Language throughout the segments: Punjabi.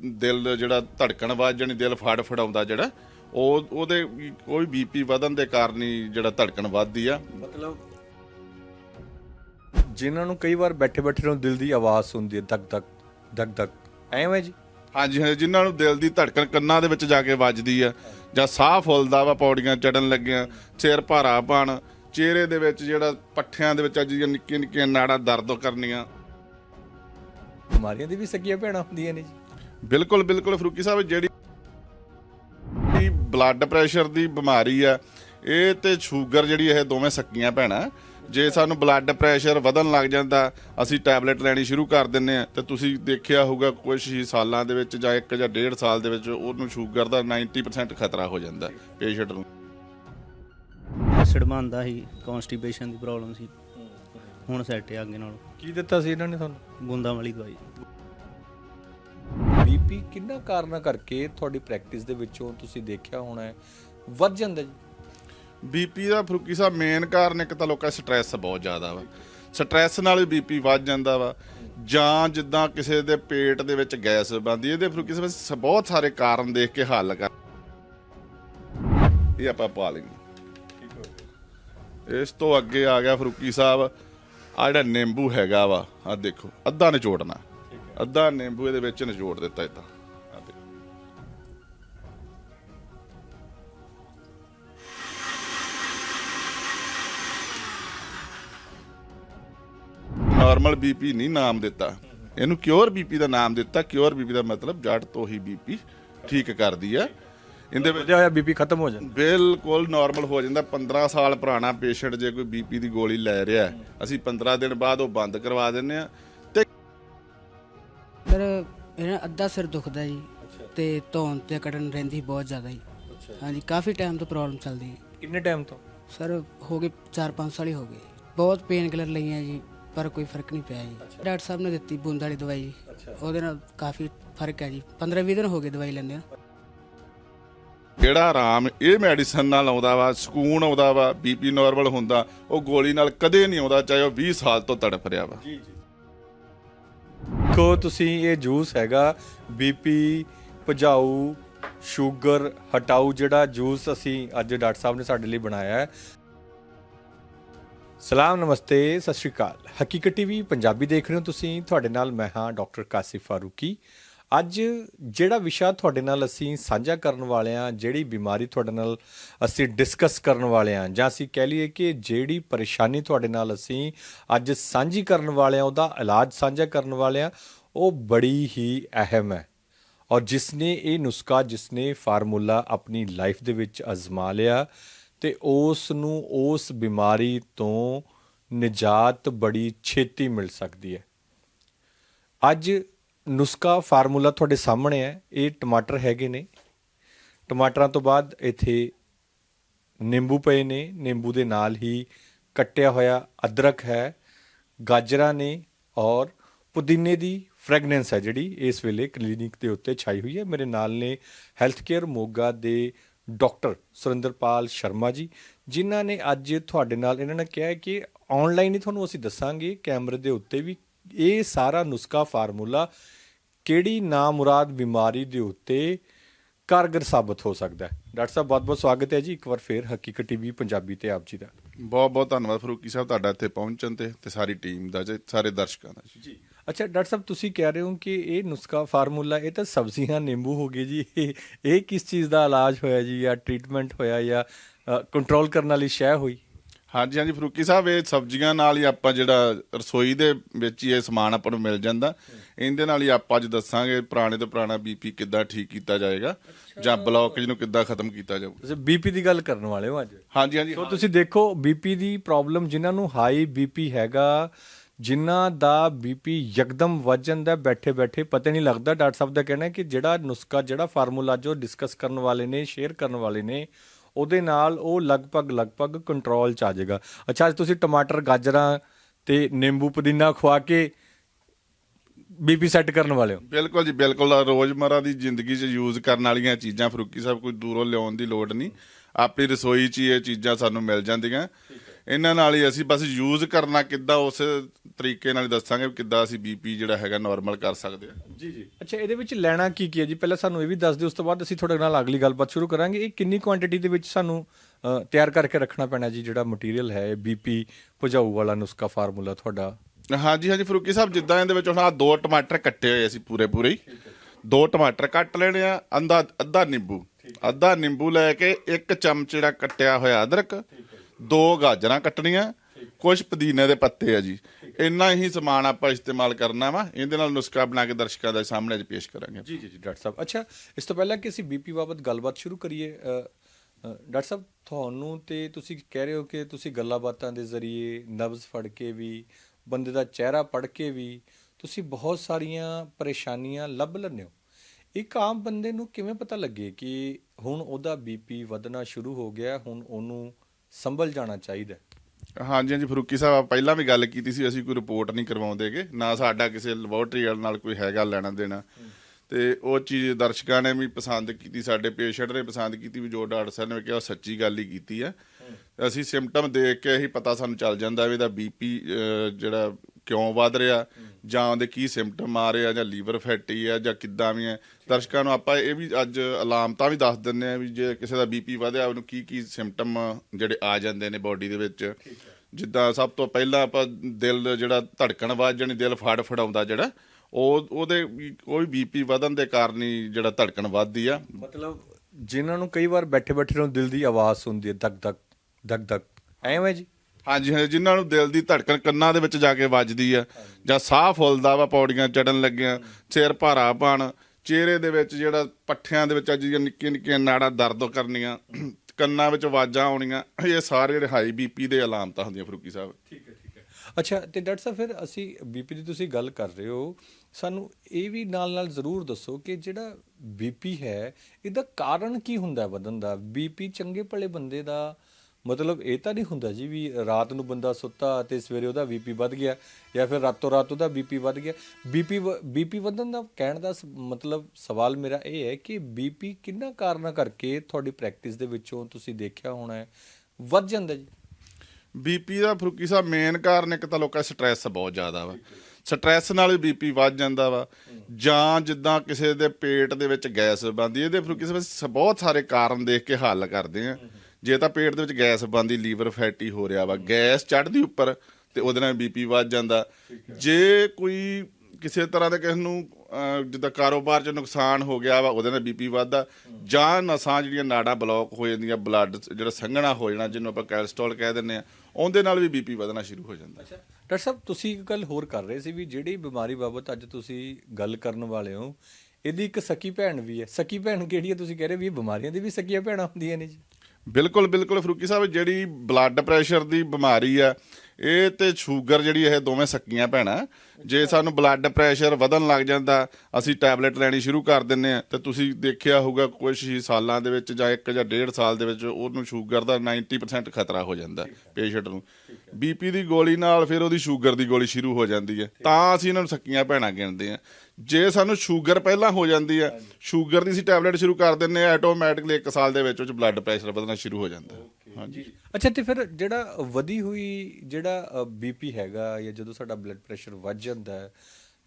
ਦਿਲ ਜਿਹੜਾ ਧੜਕਣ ਵੱਧ ਜਾਣੀ ਦਿਲ ਫੜ ਫੜਾਉਂਦਾ ਜਿਹੜਾ ਉਹ ਉਹਦੇ ਉਹ ਵੀ ਬੀਪੀ ਵਧਣ ਦੇ ਕਾਰਨ ਹੀ ਜਿਹੜਾ ਧੜਕਣ ਵੱਧਦੀ ਆ। ਮਤਲਬ ਜਿਨ੍ਹਾਂ ਨੂੰ ਕਈ ਵਾਰ ਬੈਠੇ ਬੈਠੇ ਨੂੰ ਦਿਲ ਦੀ ਆਵਾਜ਼ ਸੁਣਦੀ ਹੈ ਧਕ ਧਕ ਧਕ ਧਕ। ਐਵੇਂ ਜੀ? ਹਾਂਜੀ ਹਾਂ ਜਿਨ੍ਹਾਂ ਨੂੰ ਦਿਲ ਦੀ ਧੜਕਣ ਕੰਨਾਂ ਦੇ ਵਿੱਚ ਜਾ ਕੇ ਵੱਜਦੀ ਆ ਜਾਂ ਸਾਹ ਫੁੱਲਦਾ ਵਾ ਪੌੜੀਆਂ ਚੜਨ ਲੱਗਿਆ ਸਿਰ ਭਾਰਾ ਬਣ ਚਿਹਰੇ ਦੇ ਵਿੱਚ ਜਿਹੜਾ ਪੱਠਿਆਂ ਦੇ ਵਿੱਚ ਅੱਜ ਜਿਹੜੀਆਂ ਨਿੱਕੀਆਂ ਨਿੱਕੀਆਂ ਨਾੜਾਂ ਦਰਦ ਕਰਨੀਆਂ। ਬਿਮਾਰੀਆਂ ਦੀ ਵੀ ਸਕੀਆਂ ਭੈਣਾਂ ਹੁੰਦੀਆਂ ਨੇ ਜੀ। ਬਿਲਕੁਲ ਬਿਲਕੁਲ ਫਰੂਕੀ ਸਾਹਿਬ ਜਿਹੜੀ ਬਲੱਡ ਪ੍ਰੈਸ਼ਰ ਦੀ ਬਿਮਾਰੀ ਆ ਇਹ ਤੇ ਸ਼ੂਗਰ ਜਿਹੜੀ ਇਹ ਦੋਵੇਂ ਸਕੀਆਂ ਭੈਣਾਂ। ਜੇ ਸਾਨੂੰ ਬਲੱਡ ਪ੍ਰੈਸ਼ਰ ਵਧਣ ਲੱਗ ਜਾਂਦਾ ਅਸੀਂ ਟੈਬਲੇਟ ਲੈਣੀ ਸ਼ੁਰੂ ਕਰ ਦਿੰਨੇ ਆ। ਤੇ ਤੁਸੀਂ ਦੇਖਿਆ ਹੋਊਗਾ ਕੁਝ ਹੀ ਸਾਲਾਂ ਦੇ ਵਿੱਚ ਜਾਂ ਇੱਕ ਜਾਂ ਡੇਢ ਸਾਲ ਦੇ ਵਿੱਚ ਉਹਨੂੰ ਸ਼ੂਗਰ ਦਾ 90% ਖਤਰਾ ਹੋ ਜਾਂਦਾ ਪੇਸ਼ੈਂਟ ਨੂੰ। ਐਸਿਡ ਬਣਦਾ ਸੀ ਕਨਸਟੀਪੇਸ਼ਨ ਦੀ ਪ੍ਰੋਬਲਮ ਸੀ। ਹੁਣ ਸੈੱਟ ਆ ਅੱਗੇ ਨਾਲੋਂ। ਕੀ ਦਿੱਤਾ ਸੀ ਇਹਨਾਂ ਨੇ ਤੁਹਾਨੂੰ? ਬੂੰਦਾਂ ਵਾਲੀ ਦਵਾਈ। ਬੀਪੀ ਕਿੰਨਾ ਕਾਰਨਾਂ ਕਰਕੇ ਤੁਹਾਡੀ ਪ੍ਰੈਕਟਿਸ ਦੇ ਵਿੱਚੋਂ ਤੁਸੀਂ ਦੇਖਿਆ ਹੋਣਾ ਹੈ? ਵੱਧ ਜਾਂਦਾ ਜੀ। ਬੀਪੀ ਦਾ ਫਰੂਕੀ ਸਾਹਿਬ ਮੇਨ ਕਾਰਨ ਇੱਕ ਤਾਂ ਲੋਕਾਂ ਸਟ੍ਰੈਸ ਬਹੁਤ ਜ਼ਿਆਦਾ ਵਾ। ਸਟ੍ਰੈਸ ਨਾਲ ਵੀ ਬੀਪੀ ਵੱਧ ਜਾਂਦਾ ਵਾ। ਜਾਂ ਜਿੱਦਾਂ ਕਿਸੇ ਦੇ ਪੇਟ ਦੇ ਵਿੱਚ ਗੈਸ ਬਣਦੀ ਇਹਦੇ ਫਰੂਕੀ ਸਾਹਿਬ ਬਹੁਤ ਸਾਰੇ ਕਾਰਨ ਦੇਖ ਕੇ ਹੱਲ ਕਰ ਇਹ ਆਪਾਂ ਪਾ ਲਈਏ ਇਸ ਤੋਂ ਅੱਗੇ ਆ ਗਿਆ ਫਰੂਕੀ ਸਾਹਿਬ ਆ ਜਿਹੜਾ ਨਿੰਬੂ ਹੈਗਾ ਵਾ ਆ ਦੇਖੋ ਅੱਧਾ ਨਿਚੋੜਨਾ। ਅੱਧਾ ਨਿੰਬੂ ਇਹਦੇ ਵਿੱਚ ਨਿਚੋੜ ਦਿੱਤਾ ਇਦਾਂ ਨਾਰਮਲ ਬੀਪੀ ਨਹੀਂ ਨਾਮ ਦਿੱਤਾ। ਇਹਨੂੰ ਕਿਉਰ ਬੀਪੀ ਦਾ ਨਾਮ ਦਿੱਤਾ। ਕਿਉਰ ਬੀਪੀ ਦਾ ਮਤਲਬ ਜੜ ਤੋਂ ਹੀ ਬੀਪੀ ਠੀਕ ਕਰਦੀ ਆ। ਇਹਦੇ ਵਿੱਚ ਹੋਇਆ ਬੀਪੀ ਖਤਮ ਹੋ ਜਾਂਦਾ ਬਿਲਕੁਲ ਨਾਰਮਲ ਹੋ ਜਾਂਦਾ। 15 ਸਾਲ ਪੁਰਾਣਾ ਪੇਸ਼ੈਂਟ ਜੇ ਕੋਈ ਬੀਪੀ ਦੀ ਗੋਲੀ ਲੈ ਰਿਹਾ ਅਸੀਂ 15 ਦਿਨ ਬਾਅਦ ਉਹ ਬੰਦ ਕਰਵਾ ਦਿੰਨੇ ਆ ਅੱਧਾ ਸਿਰ ਦੁਖਦਾ ਜੀ ਤੇ ਧੌਣ ਤੇ ਕਟਣ ਰਹਿੰਦੀ ਬਹੁਤ ਜ਼ਿਆਦਾ ਜੀ। ਹਾਂਜੀ ਕਾਫੀ ਟਾਈਮ ਤੋਂ ਪ੍ਰੋਬਲਮ ਚੱਲਦੀ ਹੈ। ਕਿੰਨੇ ਟਾਈਮ ਤੋਂ? ਸਰ ਹੋ ਗਏ 4-5 ਸਾਲ ਹੀ ਹੋ ਗਏ। ਬਹੁਤ ਪੇਨ ਕਿਲਰ ਲਈਆਂ ਜੀ ਪਰ ਕੋਈ ਫ਼ਰਕ ਨਹੀਂ ਪਿਆ ਜੀ। ਡਾਕਟਰ ਸਾਹਿਬ ਨੇ ਦਿੱਤੀ ਬੂੰਦ ਵਾਲੀ ਦਵਾਈ। ਉਹਦੇ ਨਾਲ ਕਾਫੀ ਫ਼ਰਕ ਹੈ ਜੀ। 15-20 ਦਿਨ ਹੋ ਗਏ ਦਵਾਈ ਲੈਂਦੇ ਆ। ਜਿਹੜਾ ਆਰਾਮ ਇਹ ਮੈਡੀਸਨ ਨਾਲ ਆਉਂਦਾ ਵਾ ਸਕੂਨ ਆਉਂਦਾ ਵਾ ਬੀਪੀ ਨਾਰਮਲ ਹੁੰਦਾ ਉਹ ਗੋਲੀ ਨਾਲ ਕਦੇ ਨਹੀਂ ਆਉਂਦਾ ਚਾਹੇ ਉਹ 20 ਸਾਲ ਤੋਂ ਤੜਫ ਰਿਹਾ ਵਾ। ਕੋ ਤੁਸੀਂ, ਇਹ ਜੂਸ ਹੈਗਾ ਬੀਪੀ ਭਜਾਊ, ਸ਼ੂਗਰ, ਹਟਾਊ, ਜਿਹੜਾ ਜੂਸ ਅਸੀਂ ਅੱਜ ਡਾਕਟਰ ਸਾਹਿਬ ਨੇ ਸਾਡੇ ਲਈ ਬਣਾਇਆ ਹੈ। ਸਲਾਮ, ਨਮਸਤੇ, ਸਤਿ ਸ਼੍ਰੀ ਅਕਾਲ। ਹਕੀਕਤ ਟੀਵੀ, ਪੰਜਾਬੀ ਦੇਖ ਰਹੇ ਹੋ ਤੁਸੀਂ। ਤੁਹਾਡੇ ਨਾਲ ਮੈਂ ਹਾਂ ਡਾਕਟਰ ਕਾਸਿਫ ਫਾਰੂਕੀ। ਅੱਜ ਜਿਹੜਾ ਵਿਸ਼ਾ ਤੁਹਾਡੇ ਨਾਲ ਅਸੀਂ ਸਾਂਝਾ ਕਰਨ ਵਾਲੇ ਹਾਂ, ਜਿਹੜੀ ਬਿਮਾਰੀ ਤੁਹਾਡੇ ਨਾਲ ਅਸੀਂ ਡਿਸਕਸ ਕਰਨ ਵਾਲੇ ਹਾਂ, ਜਾਂ ਅਸੀਂ ਕਹਿ ਲਈਏ ਕਿ ਜਿਹੜੀ ਪਰੇਸ਼ਾਨੀ ਤੁਹਾਡੇ ਨਾਲ ਅਸੀਂ ਅੱਜ ਸਾਂਝੀ ਕਰਨ ਵਾਲੇ ਹਾਂ, ਉਹਦਾ ਇਲਾਜ ਸਾਂਝਾ ਕਰਨ ਵਾਲੇ ਹਾਂ, ਉਹ ਬੜੀ ਹੀ ਅਹਿਮ ਹੈ। ਔਰ ਜਿਸ ਨੇ ਇਹ ਨੁਸਖਾ ਜਿਸ ਨੇ ਫਾਰਮੂਲਾ ਆਪਣੀ ਲਾਈਫ ਦੇ ਵਿੱਚ ਅਜ਼ਮਾ ਲਿਆ ਤੇ ਉਸ ਨੂੰ ਉਸ ਬਿਮਾਰੀ ਤੋਂ ਨਿਜਾਤ ਬੜੀ ਛੇਤੀ ਮਿਲ ਸਕਦੀ ਹੈ। ਅੱਜ ਨੁਸਖਾ ਫਾਰਮੂਲਾ ਤੁਹਾਡੇ ਸਾਹਮਣੇ ਹੈ, ਇਹ ਟਮਾਟਰ ਹੈਗੇ ਨੇ। ਟਮਾਟਰਾਂ ਤੋਂ ਬਾਅਦ ਇੱਥੇ ਨਿੰਬੂ ਪਏ ਨੇ, ਨਿੰਬੂ ਦੇ ਨਾਲ ਹੀ ਕੱਟਿਆ ਹੋਇਆ ਅਦਰਕ ਹੈ, ਗਾਜਰਾਂ ਨੇ ਔਰ ਪੁਦੀਨੇ ਦੀ ਫ੍ਰੈਗਨੈਂਸ ਹੈ ਜਿਹੜੀ, ਇਸ ਵੇਲੇ ਕਲੀਨਿਕ ਦੇ ਉੱਤੇ ਛਾਈ ਹੋਈ ਹੈ। ਮੇਰੇ ਨਾਲ ਨੇ ਹੈਲਥ ਕੇਅਰ ਮੋਗਾ ਦੇ ਡਾਕਟਰ ਸੁਰਿੰਦਰਪਾਲ ਸ਼ਰਮਾ ਜੀ, ਜਿਨ੍ਹਾਂ ਨੇ ਅੱਜ ਤੁਹਾਡੇ ਨਾਲ, ਇਹਨਾਂ ਨੇ ਕਿਹਾ ਕਿ ਆਨਲਾਈਨ ਹੀ ਤੁਹਾਨੂੰ ਅਸੀਂ ਦੱਸਾਂਗੇ, ਕੈਮਰੇ ਦੇ ਉੱਤੇ ਵੀ ਇਹ ਸਾਰਾ ਨੁਸਖਾ ਫਾਰਮੂਲਾ ਕਿਹੜੀ ਨਾਮੁਰਾਦ ਬਿਮਾਰੀ ਦੇ ਉੱਤੇ ਕਾਰਗਰ ਸਾਬਤ ਹੋ ਸਕਦਾ ਹੈ? ਡਾਕਟਰ ਸਾਹਿਬ ਬਹੁਤ ਬਹੁਤ ਸਵਾਗਤ ਹੈ ਜੀ। ਇੱਕ ਵਾਰ ਫੇਰ ਹਕੀਕਤ ਟੀਵੀ ਪੰਜਾਬੀ ਤੇ ਆਪ ਜੀ ਦਾ। ਬਹੁਤ ਬਹੁਤ ਧੰਨਵਾਦ ਫਰੂਕੀ ਸਾਹਿਬ ਤੁਹਾਡਾ ਇੱਥੇ ਪਹੁੰਚਣ ਤੇ ਤੇ ਸਾਰੀ ਟੀਮ ਦਾ ਸਾਰੇ ਦਰਸ਼ਕਾਂ ਦਾ ਜੀ। ਅੱਛਾ ਡਾਕਟਰ ਸਾਹਿਬ ਤੁਸੀਂ ਕਹਿ ਰਹੇ ਹੋ ਕਿ ਇਹ ਨੁਸਖਾ ਫਾਰਮੂਲਾ ਇਹ ਤਾਂ ਸਬਜ਼ੀਆਂ ਨਿੰਬੂ ਹੋ ਗਏ ਜੀ। ਇਹ ਇਹ ਕਿਸ ਚੀਜ਼ ਦਾ ਇਲਾਜ ਹੋਇਆ ਜੀ ਜਾਂ ਟ੍ਰੀਟਮੈਂਟ ਹੋਇਆ ਜਾਂ ਕੰਟਰੋਲ ਕਰਨ ਵਾਲੀ ਸ਼ੈ ਹੋਈ? ਹਾਂਜੀ ਹਾਂਜੀ ਫਰੂਕੀ ਸਾਹਿਬ ਇਹ ਸਬਜ਼ੀਆਂ ਨਾਲ ਹੀ ਆਪਾਂ ਜਿਹੜਾ ਰਸੋਈ ਦੇ ਵਿੱਚ ਹੀ ਇਹ ਸਮਾਨ ਆਪਾਂ ਨੂੰ ਮਿਲ ਜਾਂਦਾ। ਇਹਦੇ ਨਾਲ ਹੀ ਆਪਾਂ ਅੱਜ ਦੱਸਾਂਗੇ ਪੁਰਾਣੇ ਤੋਂ ਪੁਰਾਣਾ ਬੀਪੀ ਕਿੱਦਾਂ ਠੀਕ ਕੀਤਾ ਜਾਏਗਾ ਜਾਂ ਬਲੌਕੇਜ ਨੂੰ ਕਿੱਦਾਂ ਖਤਮ ਕੀਤਾ ਜਾਊਗਾ ਤੁਸੀਂ ਬੀਪੀ ਦੀ ਗੱਲ ਕਰਨ ਵਾਲੇ ਹੋ ਅੱਜ। ਹਾਂਜੀ ਹਾਂਜੀ ਸੋ ਤੁਸੀਂ ਦੇਖੋ ਬੀਪੀ ਦੀ ਪ੍ਰੋਬਲਮ ਜਿਨ੍ਹਾਂ ਨੂੰ ਹਾਈ ਬੀਪੀ ਹੈਗਾ ਜਿਨ੍ਹਾਂ ਦਾ ਬੀਪੀ ਯਕਦਮ ਵੱਧ ਜਾਂਦਾ ਬੈਠੇ ਬੈਠੇ ਪਤਾ ਨਹੀਂ ਲੱਗਦਾ। ਡਾਕਟਰ ਸਾਹਿਬ ਦਾ ਕਹਿਣਾ ਹੈ ਕਿ ਜਿਹੜਾ ਨੁਸਖਾ ਜਿਹੜਾ ਫਾਰਮੂਲਾ ਜੋ ਡਿਸਕਸ ਕਰਨ ਵਾਲੇ ਨੇ ਸ਼ੇਅਰ ਕਰਨ ਵਾਲੇ ਨੇ ਉਹਦੇ ਨਾਲ ਉਹ ਲਗਭਗ ਲਗਭਗ ਕੰਟਰੋਲ ਚ ਆ ਜਾਏਗਾ। ਅੱਛਾ ਅੱਜ ਤੁਸੀਂ ਟਮਾਟਰ ਗਾਜਰਾਂ ਤੇ ਨਿੰਬੂ ਪੁਦੀਨਾ ਖਵਾ ਕੇ ਬੀਪੀ ਸੈੱਟ ਕਰਨ ਵਾਲੇ ਹੋ? ਬਿਲਕੁਲ ਜੀ ਬਿਲਕੁਲ। ਰੋਜ਼ਮਰਾ ਦੀ ਜ਼ਿੰਦਗੀ 'ਚ ਯੂਜ਼ ਕਰਨ ਵਾਲੀਆਂ ਚੀਜ਼ਾਂ ਫਰੂਕੀ ਸਾਹਿਬ ਕੋਈ ਦੂਰੋਂ ਲਿਆਉਣ ਦੀ ਲੋੜ ਨਹੀਂ। ਆਪਣੀ ਰਸੋਈ 'ਚ ਹੀ ਇਹ ਚੀਜ਼ਾਂ ਸਾਨੂੰ ਮਿਲ ਜਾਂਦੀਆਂ। ਇਹਨਾਂ ਨਾਲ ਹੀ ਅਸੀਂ ਬਸ ਯੂਜ਼ ਕਰਨਾ ਕਿੱਦਾਂ ਉਸ ਤਰੀਕੇ ਨਾਲ ਦੱਸਾਂਗੇ ਵੀ ਕਿੱਦਾਂ ਅਸੀਂ ਬੀਪੀ ਜਿਹੜਾ ਹੈਗਾ ਨਾਰਮਲ ਕਰ ਸਕਦੇ ਹਾਂ। ਜੀ ਜੀ। ਅੱਛਾ ਇਹਦੇ ਵਿੱਚ ਲੈਣਾ ਕੀ ਕੀ ਹੈ ਜੀ? ਪਹਿਲਾਂ ਸਾਨੂੰ ਇਹ ਵੀ ਦੱਸ ਦਿਓ ਉਸ ਤੋਂ ਬਾਅਦ ਅਸੀਂ ਤੁਹਾਡੇ ਨਾਲ ਅਗਲੀ ਗੱਲਬਾਤ ਸ਼ੁਰੂ ਕਰਾਂਗੇ। ਇਹ ਕਿੰਨੀ ਕੁਆਂਟੀਟੀ ਦੇ ਵਿੱਚ ਸਾਨੂੰ ਅ, ਤਿਆਰ ਕਰਕੇ ਰੱਖਣਾ ਪੈਣਾ ਜੀ ਜਿਹੜਾ ਮਟੀਰੀਅਲ ਹੈ ਬੀਪੀ ਭੁਜਾਊ ਵਾਲਾ ਨੁਸਖਾ ਫਾਰਮੂਲਾ ਤੁਹਾਡਾ? ਹਾਂਜੀ ਹਾਂਜੀ ਫਰੂਕੀ ਸਾਹਿਬ ਜਿੱਦਾਂ ਇਹਦੇ ਵਿੱਚ ਹੁਣ ਆ ਦੋ ਟਮਾਟਰ ਕੱਟੇ ਹੋਏ ਅਸੀਂ ਪੂਰੇ ਪੂਰੇ ਹੀ ਦੋ ਟਮਾਟਰ ਕੱਟ ਲੈਣੇ ਆ ਅੱਧਾ ਅੱਧਾ ਨਿੰਬੂ। ਅੱਧਾ ਨਿੰਬੂ ਲੈ ਕੇ ਇੱਕ ਚਮਚ ਜਿਹੜਾ ਕੱਟਿਆ ਹੋਇਆ ਅਦਰਕ। ਦੋ ਗਾਜਰਾਂ ਕੱਟਣੀਆਂ, ਕੁਝ ਪੁਦੀਨੇ ਦੇ ਪੱਤੇ ਆ ਜੀ। ਇੰਨਾ ਹੀ ਸਮਾਨ ਆਪਾਂ ਇਸਤੇਮਾਲ ਕਰਨਾ ਵਾ। ਇਹਦੇ ਨਾਲ ਨੁਸਖਾ ਬਣਾ ਕੇ ਦਰਸ਼ਕਾਂ ਦੇ ਸਾਹਮਣੇ ਅੱਜ ਪੇਸ਼ ਕਰਾਂਗੇ। ਜੀ ਜੀ ਜੀ, ਡਾਕਟਰ ਸਾਹਿਬ। ਅੱਛਾ, ਇਸ ਤੋਂ ਪਹਿਲਾਂ ਕਿ ਅਸੀਂ ਬੀਪੀ ਬਾਬਤ ਗੱਲਬਾਤ ਸ਼ੁਰੂ ਕਰੀਏ ਡਾਕਟਰ ਸਾਹਿਬ, ਤੁਹਾਨੂੰ ਤੇ ਤੁਸੀਂ ਕਹਿ ਰਹੇ ਹੋ ਕਿ ਤੁਸੀਂ ਗੱਲਾਂ ਬਾਤਾਂ ਦੇ ਜ਼ਰੀਏ ਨਬਜ਼ ਫੜ ਕੇ ਵੀ, ਬੰਦੇ ਦਾ ਚਿਹਰਾ ਪੜ ਕੇ ਵੀ ਤੁਸੀਂ ਬਹੁਤ ਸਾਰੀਆਂ ਪਰੇਸ਼ਾਨੀਆਂ ਲੱਭ ਲੈਂਦੇ ਹੋ। ਇੱਕ ਆਮ ਬੰਦੇ ਨੂੰ ਕਿਵੇਂ ਪਤਾ ਲੱਗੇ ਕਿ ਹੁਣ ਉਹਦਾ ਬੀਪੀ ਵਧਣਾ ਸ਼ੁਰੂ ਹੋ ਗਿਆ, ਹੁਣ ਉਹਨੂੰ ਸੰਭਲ ਜਾਣਾ ਚਾਹੀਦਾ ਹੈ? ਹਾਂਜੀ ਹਾਂਜੀ ਫਰੂਕੀ ਸਾਹਿਬ ਆਪਾਂ ਪਹਿਲਾਂ ਵੀ ਗੱਲ ਕੀਤੀ ਸੀ ਅਸੀਂ ਕੋਈ ਰਿਪੋਰਟ ਨਹੀਂ ਕਰਵਾਉਂਦੇਗੇ ਨਾ ਸਾਡਾ ਕਿਸੇ ਲੈਬੋਰਟਰੀ ਨਾਲ ਕੋਈ ਹੈਗਾ ਲੈਣਾ ਦੇਣਾ। ਤੇ ਉਹ ਚੀਜ਼ ਦਰਸ਼ਕਾਂ ਨੇ ਵੀ ਪਸੰਦ ਕੀਤੀ ਸਾਡੇ ਪੇਸ਼ੈਂਟ ਨੇ ਪਸੰਦ ਕੀਤੀ ਵੀ ਜੋ ਡਾਕਟਰ ਸਾਹਿਬ ਨੇ ਕਿਹਾ ਉਹ ਸੱਚੀ ਗੱਲ ਹੀ ਕੀਤੀ ਆ ਅਸੀਂ ਸਿੰਪਟਮ ਦੇਖ ਕੇ ਹੀ ਪਤਾ ਸਾਨੂੰ ਚੱਲ ਜਾਂਦਾ ਵੀ ਇਹਦਾ ਬੀਪੀ ਜਿਹੜਾ ਕਿਉਂ ਵੱਧ ਰਿਹਾ? ਜਾਂ ਉਹਦੇ ਕੀ ਸਿੰਪਟਮ ਆ ਰਹੇ ਆ, ਜਾਂ ਲੀਵਰ ਫੈਟੀ ਆ, ਜਾਂ ਕਿੱਦਾਂ ਵੀ ਹੈ ਦਰਸ਼ਕਾਂ ਨੂੰ ਆਪਾਂ ਇਹ ਵੀ ਅੱਜ ਅਲਾਮਤਾਂ ਵੀ ਦੱਸ ਦਿੰਨੇ ਆ ਵੀ ਜੇ ਕਿਸੇ ਦਾ ਬੀਪੀ ਵਧਿਆ, ਉਹਨੂੰ ਕੀ ਕੀ ਸਿੰਪਟਮ ਜਿਹੜੇ ਆ ਜਾਂਦੇ ਨੇ ਬਾਡੀ ਦੇ ਵਿੱਚ? ਜਿੱਦਾਂ ਸਭ ਤੋਂ ਪਹਿਲਾਂ ਆਪਾਂ ਦਿਲ ਜਿਹੜਾ ਧੜਕਣ ਵੱਧ ਜਾਣੀ, ਦਿਲ ਫੜ ਫੜਾਉਂਦਾ ਜਿਹੜਾ, ਉਹ ਉਹਦੇ ਵੀ- ਉਹ ਵੀ ਬੀਪੀ ਵਧਣ ਦੇ ਕਾਰਨ ਹੀ ਜਿਹੜਾ ਧੜਕਣ ਵੱਧਦੀ ਆ। ਮਤਲਬ ਜਿਨ੍ਹਾਂ ਨੂੰ ਕਈ ਵਾਰ ਬੈਠੇ ਬੈਠੇ ਨੂੰ ਦਿਲ ਦੀ ਆਵਾਜ਼ ਸੁਣਦੀ ਹੈ, ਧਕ ਧਕ ਧਕ ਧਕ। ਐਵੇਂ ਜੀ। ਹਾਂਜੀ ਹਾਂਜੀ, ਜਿਨ੍ਹਾਂ ਨੂੰ ਦਿਲ ਦੀ ਧੜਕਣ ਕੰਨਾਂ ਦੇ ਵਿੱਚ ਜਾ ਕੇ ਵੱਜਦੀ ਆ, ਜਾਂ ਸਾਹ ਫੁੱਲਦਾ ਵਾ, ਪੌੜੀਆਂ ਚੜਨ ਲੱਗਿਆ, ਸਿਰ ਭਾਰਾ ਪਾਣ ਚਿਹਰੇ ਦੇ ਵਿੱਚ ਜਿਹੜਾ ਪੱਠਿਆਂ ਦੇ ਵਿੱਚ ਅੱਜ ਨਿੱਕੀਆਂ ਨਿੱਕੀਆਂ ਨਾੜਾਂ ਦਰਦ ਕਰਨੀਆਂ, ਕੰਨਾਂ ਵਿੱਚ ਆਵਾਜ਼ਾਂ ਆਉਣੀਆਂ, ਇਹ ਸਾਰੇ ਹਾਈ ਬੀਪੀ ਦੇ ਅਲਾਮਤਾਂ ਹੁੰਦੀਆਂ, ਫਰੂਕੀ ਸਾਹਿਬ। ਠੀਕ ਹੈ ਠੀਕ ਹੈ। ਅੱਛਾ, ਤੇ ਡਾਕਟਰ ਸਾਹਿਬ, ਫਿਰ ਅਸੀਂ ਬੀਪੀ ਦੀ ਤੁਸੀਂ ਗੱਲ ਕਰ ਰਹੇ ਹੋ, ਸਾਨੂੰ ਇਹ ਵੀ ਨਾਲ ਨਾਲ ਜ਼ਰੂਰ ਦੱਸੋ ਕਿ ਜਿਹੜਾ ਬੀਪੀ ਹੈ, ਇਹਦਾ ਕਾਰਨ ਕੀ ਹੁੰਦਾ ਵਧਣ ਦਾ? ਬੀਪੀ ਚੰਗੇ ਭਲੇ ਬੰਦੇ ਦਾ ਮਤਲਬ ਇਹ ਤਾਂ ਨਹੀਂ ਹੁੰਦਾ ਜੀ ਵੀ ਰਾਤ ਨੂੰ ਬੰਦਾ ਸੁੱਤਾ ਤੇ ਸਵੇਰੇ ਉਹਦਾ ਬੀਪੀ ਵੱਧ ਗਿਆ ਜਾਂ ਫਿਰ ਰਾਤੋਂ ਰਾਤ ਉਹਦਾ ਬੀਪੀ ਵੱਧ ਗਿਆ। ਬੀਪੀ ਬੀਪੀ ਵਧਣ ਦਾ ਕਹਿਣ ਦਾ ਸ- ਮਤਲਬ ਸਵਾਲ ਮੇਰਾ ਇਹ ਹੈ ਕਿ ਬੀਪੀ ਕਿੰਨਾ ਕਾਰਨਾਂ ਕਰਕੇ ਤੁਹਾਡੀ ਪ੍ਰੈਕਟਿਸ ਦੇ ਵਿੱਚੋਂ ਤੁਸੀਂ ਦੇਖਿਆ ਹੋਣਾ ਹੈ? ਵੱਧ ਜਾਂਦਾ ਜੀ। ਬੀਪੀ ਦਾ ਫਰੂਕੀ ਸਾਹਿਬ ਮੇਨ ਕਾਰਨ ਇੱਕ ਤਾਂ ਲੋਕਾਂ ਦਾ ਸਟ੍ਰੈਸ ਬਹੁਤ ਜ਼ਿਆਦਾ ਵਾ। ਸਟ੍ਰੈਸ ਨਾਲ ਵੀ ਬੀਪੀ ਵੱਧ ਜਾਂਦਾ ਵਾ। ਜਾਂ ਜਿੱਦਾਂ ਕਿਸੇ ਦੇ ਪੇਟ ਦੇ ਵਿੱਚ ਗੈਸ ਬਣਦੀ ਇਹਦੇ ਫਰੂਕੀ ਸਾਹਿਬ ਬਹੁਤ ਸਾਰੇ ਕਾਰਨ ਦੇਖ ਕੇ ਹੱਲ ਕਰਦੇ ਆ ਜੇ ਤਾਂ ਪੇਟ ਦੇ ਵਿੱਚ ਗੈਸ ਬਣਦੀ ਲੀਵਰ ਫੈਟੀ ਹੋ ਰਿਹਾ ਵਾ ਗੈਸ ਚੜ੍ਹਦੀ ਉੱਪਰ ਤੇ ਉਹਦੇ ਨਾਲ ਬੀਪੀ ਵੱਧ ਜਾਂਦਾ। ਜੇ ਕੋਈ ਕਿਸੇ ਤਰ੍ਹਾਂ ਦਾ ਕਿਸੇ ਨੂੰ ਜਿੱਦਾਂ ਕਾਰੋਬਾਰ 'ਚ ਨੁਕਸਾਨ ਹੋ ਗਿਆ ਵਾ ਉਹਦੇ ਨਾਲ ਬੀਪੀ ਵੱਧਦਾ ਜਾਂ ਨਸਾਂ ਜਿਹੜੀਆਂ ਨਾੜਾਂ ਬਲੌਕ ਹੋ ਜਾਂਦੀਆਂ ਬਲੱਡ ਜਿਹੜਾ ਸੰਘਣਾ ਹੋ ਜਾਣਾ ਜਿਹਨੂੰ ਆਪਾਂ ਕੈਲਸਟ੍ਰੋਲ ਕਹਿ ਦਿੰਦੇ ਆ ਉਹਦੇ ਨਾਲ ਵੀ ਬੀਪੀ ਵਧਣਾ ਸ਼ੁਰੂ ਹੋ ਜਾਂਦਾ। ਡਾਕਟਰ ਸਾਹਿਬ ਤੁਸੀਂ ਇੱਕ ਗੱਲ ਹੋਰ ਕਰ ਰਹੇ ਸੀ ਵੀ ਜਿਹੜੀ ਬਿਮਾਰੀ ਬਾਬਤ ਅੱਜ ਤੁਸੀਂ ਗੱਲ ਕਰਨ ਵਾਲੇ ਹੋ ਇਹਦੀ ਇੱਕ ਸਕੀ ਭੈਣ ਵੀ ਹੈ। ਸਕੀ ਭੈਣ ਕਿਹੜੀ ਹੈ? ਤੁਸੀਂ ਕਹਿ ਰਹੇ ਵੀ ਇਹ ਬਿਮਾਰੀਆਂ ਦੀ ਵੀ ਸਕੀਆਂ ਭੈਣਾਂ ਹੁੰਦੀਆਂ ਨੇ ਜੀ। ਬਿਲਕੁਲ ਬਿਲਕੁਲ ਫਰੂਕੀ ਸਾਹਿਬ ਜਿਹੜੀ ਬਲੱਡ ਪ੍ਰੈਸ਼ਰ ਦੀ ਬਿਮਾਰੀ ਆ ਇਹ ਤੇ ਸ਼ੂਗਰ ਜਿਹੜੀ ਇਹ ਦੋਵੇਂ ਸਕੀਆਂ ਭੈਣਾਂ। ਜੇ ਸਾਨੂੰ ਬਲੱਡ ਪ੍ਰੈਸ਼ਰ ਵਧਣ ਲੱਗ ਜਾਂਦਾ ਅਸੀਂ ਟੈਬਲੇਟ ਲੈਣੀ ਸ਼ੁਰੂ ਕਰ ਦਿੰਨੇ ਆ। ਤੇ ਤੁਸੀਂ ਦੇਖਿਆ ਹੋਊਗਾ ਕੁਝ ਹੀ ਸਾਲਾਂ ਦੇ ਵਿੱਚ ਜਾਂ ਇੱਕ ਜਾਂ ਡੇਢ ਸਾਲ ਦੇ ਵਿੱਚ ਉਹਨੂੰ ਸ਼ੂਗਰ ਦਾ 90% ਖਤਰਾ ਹੋ ਜਾਂਦਾ ਪੇਸ਼ੈਂਟ ਨੂੰ। ਬੀਪੀ ਦੀ ਗੋਲੀ ਨਾਲ ਫਿਰ ਉਹਦੀ ਸ਼ੂਗਰ ਦੀ ਗੋਲੀ ਸ਼ੁਰੂ ਹੋ ਜਾਂਦੀ ਹੈ। ਤਾਂ ਅਸੀਂ ਇਹਨਾਂ ਨੂੰ ਸਕੀਆਂ ਭੈਣਾਂ ਗਿਣਦੇ ਆ। ਜੇ ਸਾਨੂੰ ਸ਼ੂਗਰ ਪਹਿਲਾਂ ਹੋ ਜਾਂਦੀ ਆ ਸ਼ੂਗਰ ਦੀ ਅਸੀਂ ਟੈਬਲੇਟ ਸ਼ੁਰੂ ਕਰ ਦਿੰਨੇ ਆ ਆਟੋਮੈਟਿਕਲੀ 1 ਸਾਲ ਦੇ ਵਿੱਚ ਉਹ ਚ ਬਲੱਡ ਪ੍ਰੈਸ਼ਰ ਵਧਣਾ ਸ਼ੁਰੂ ਹੋ ਜਾਂਦਾ। ਹਾਂਜੀ। ਅੱਛਾ ਤੇ ਫਿਰ ਜਿਹੜਾ ਵਧੀ ਹੋਈ ਜਿਹੜਾ ਬੀਪੀ ਹੈਗਾ ਜਾਂ ਜਦੋਂ ਸਾਡਾ ਬਲੱਡ ਪ੍ਰੈਸ਼ਰ ਵੱਧ ਜਾਂਦਾ ਹੈ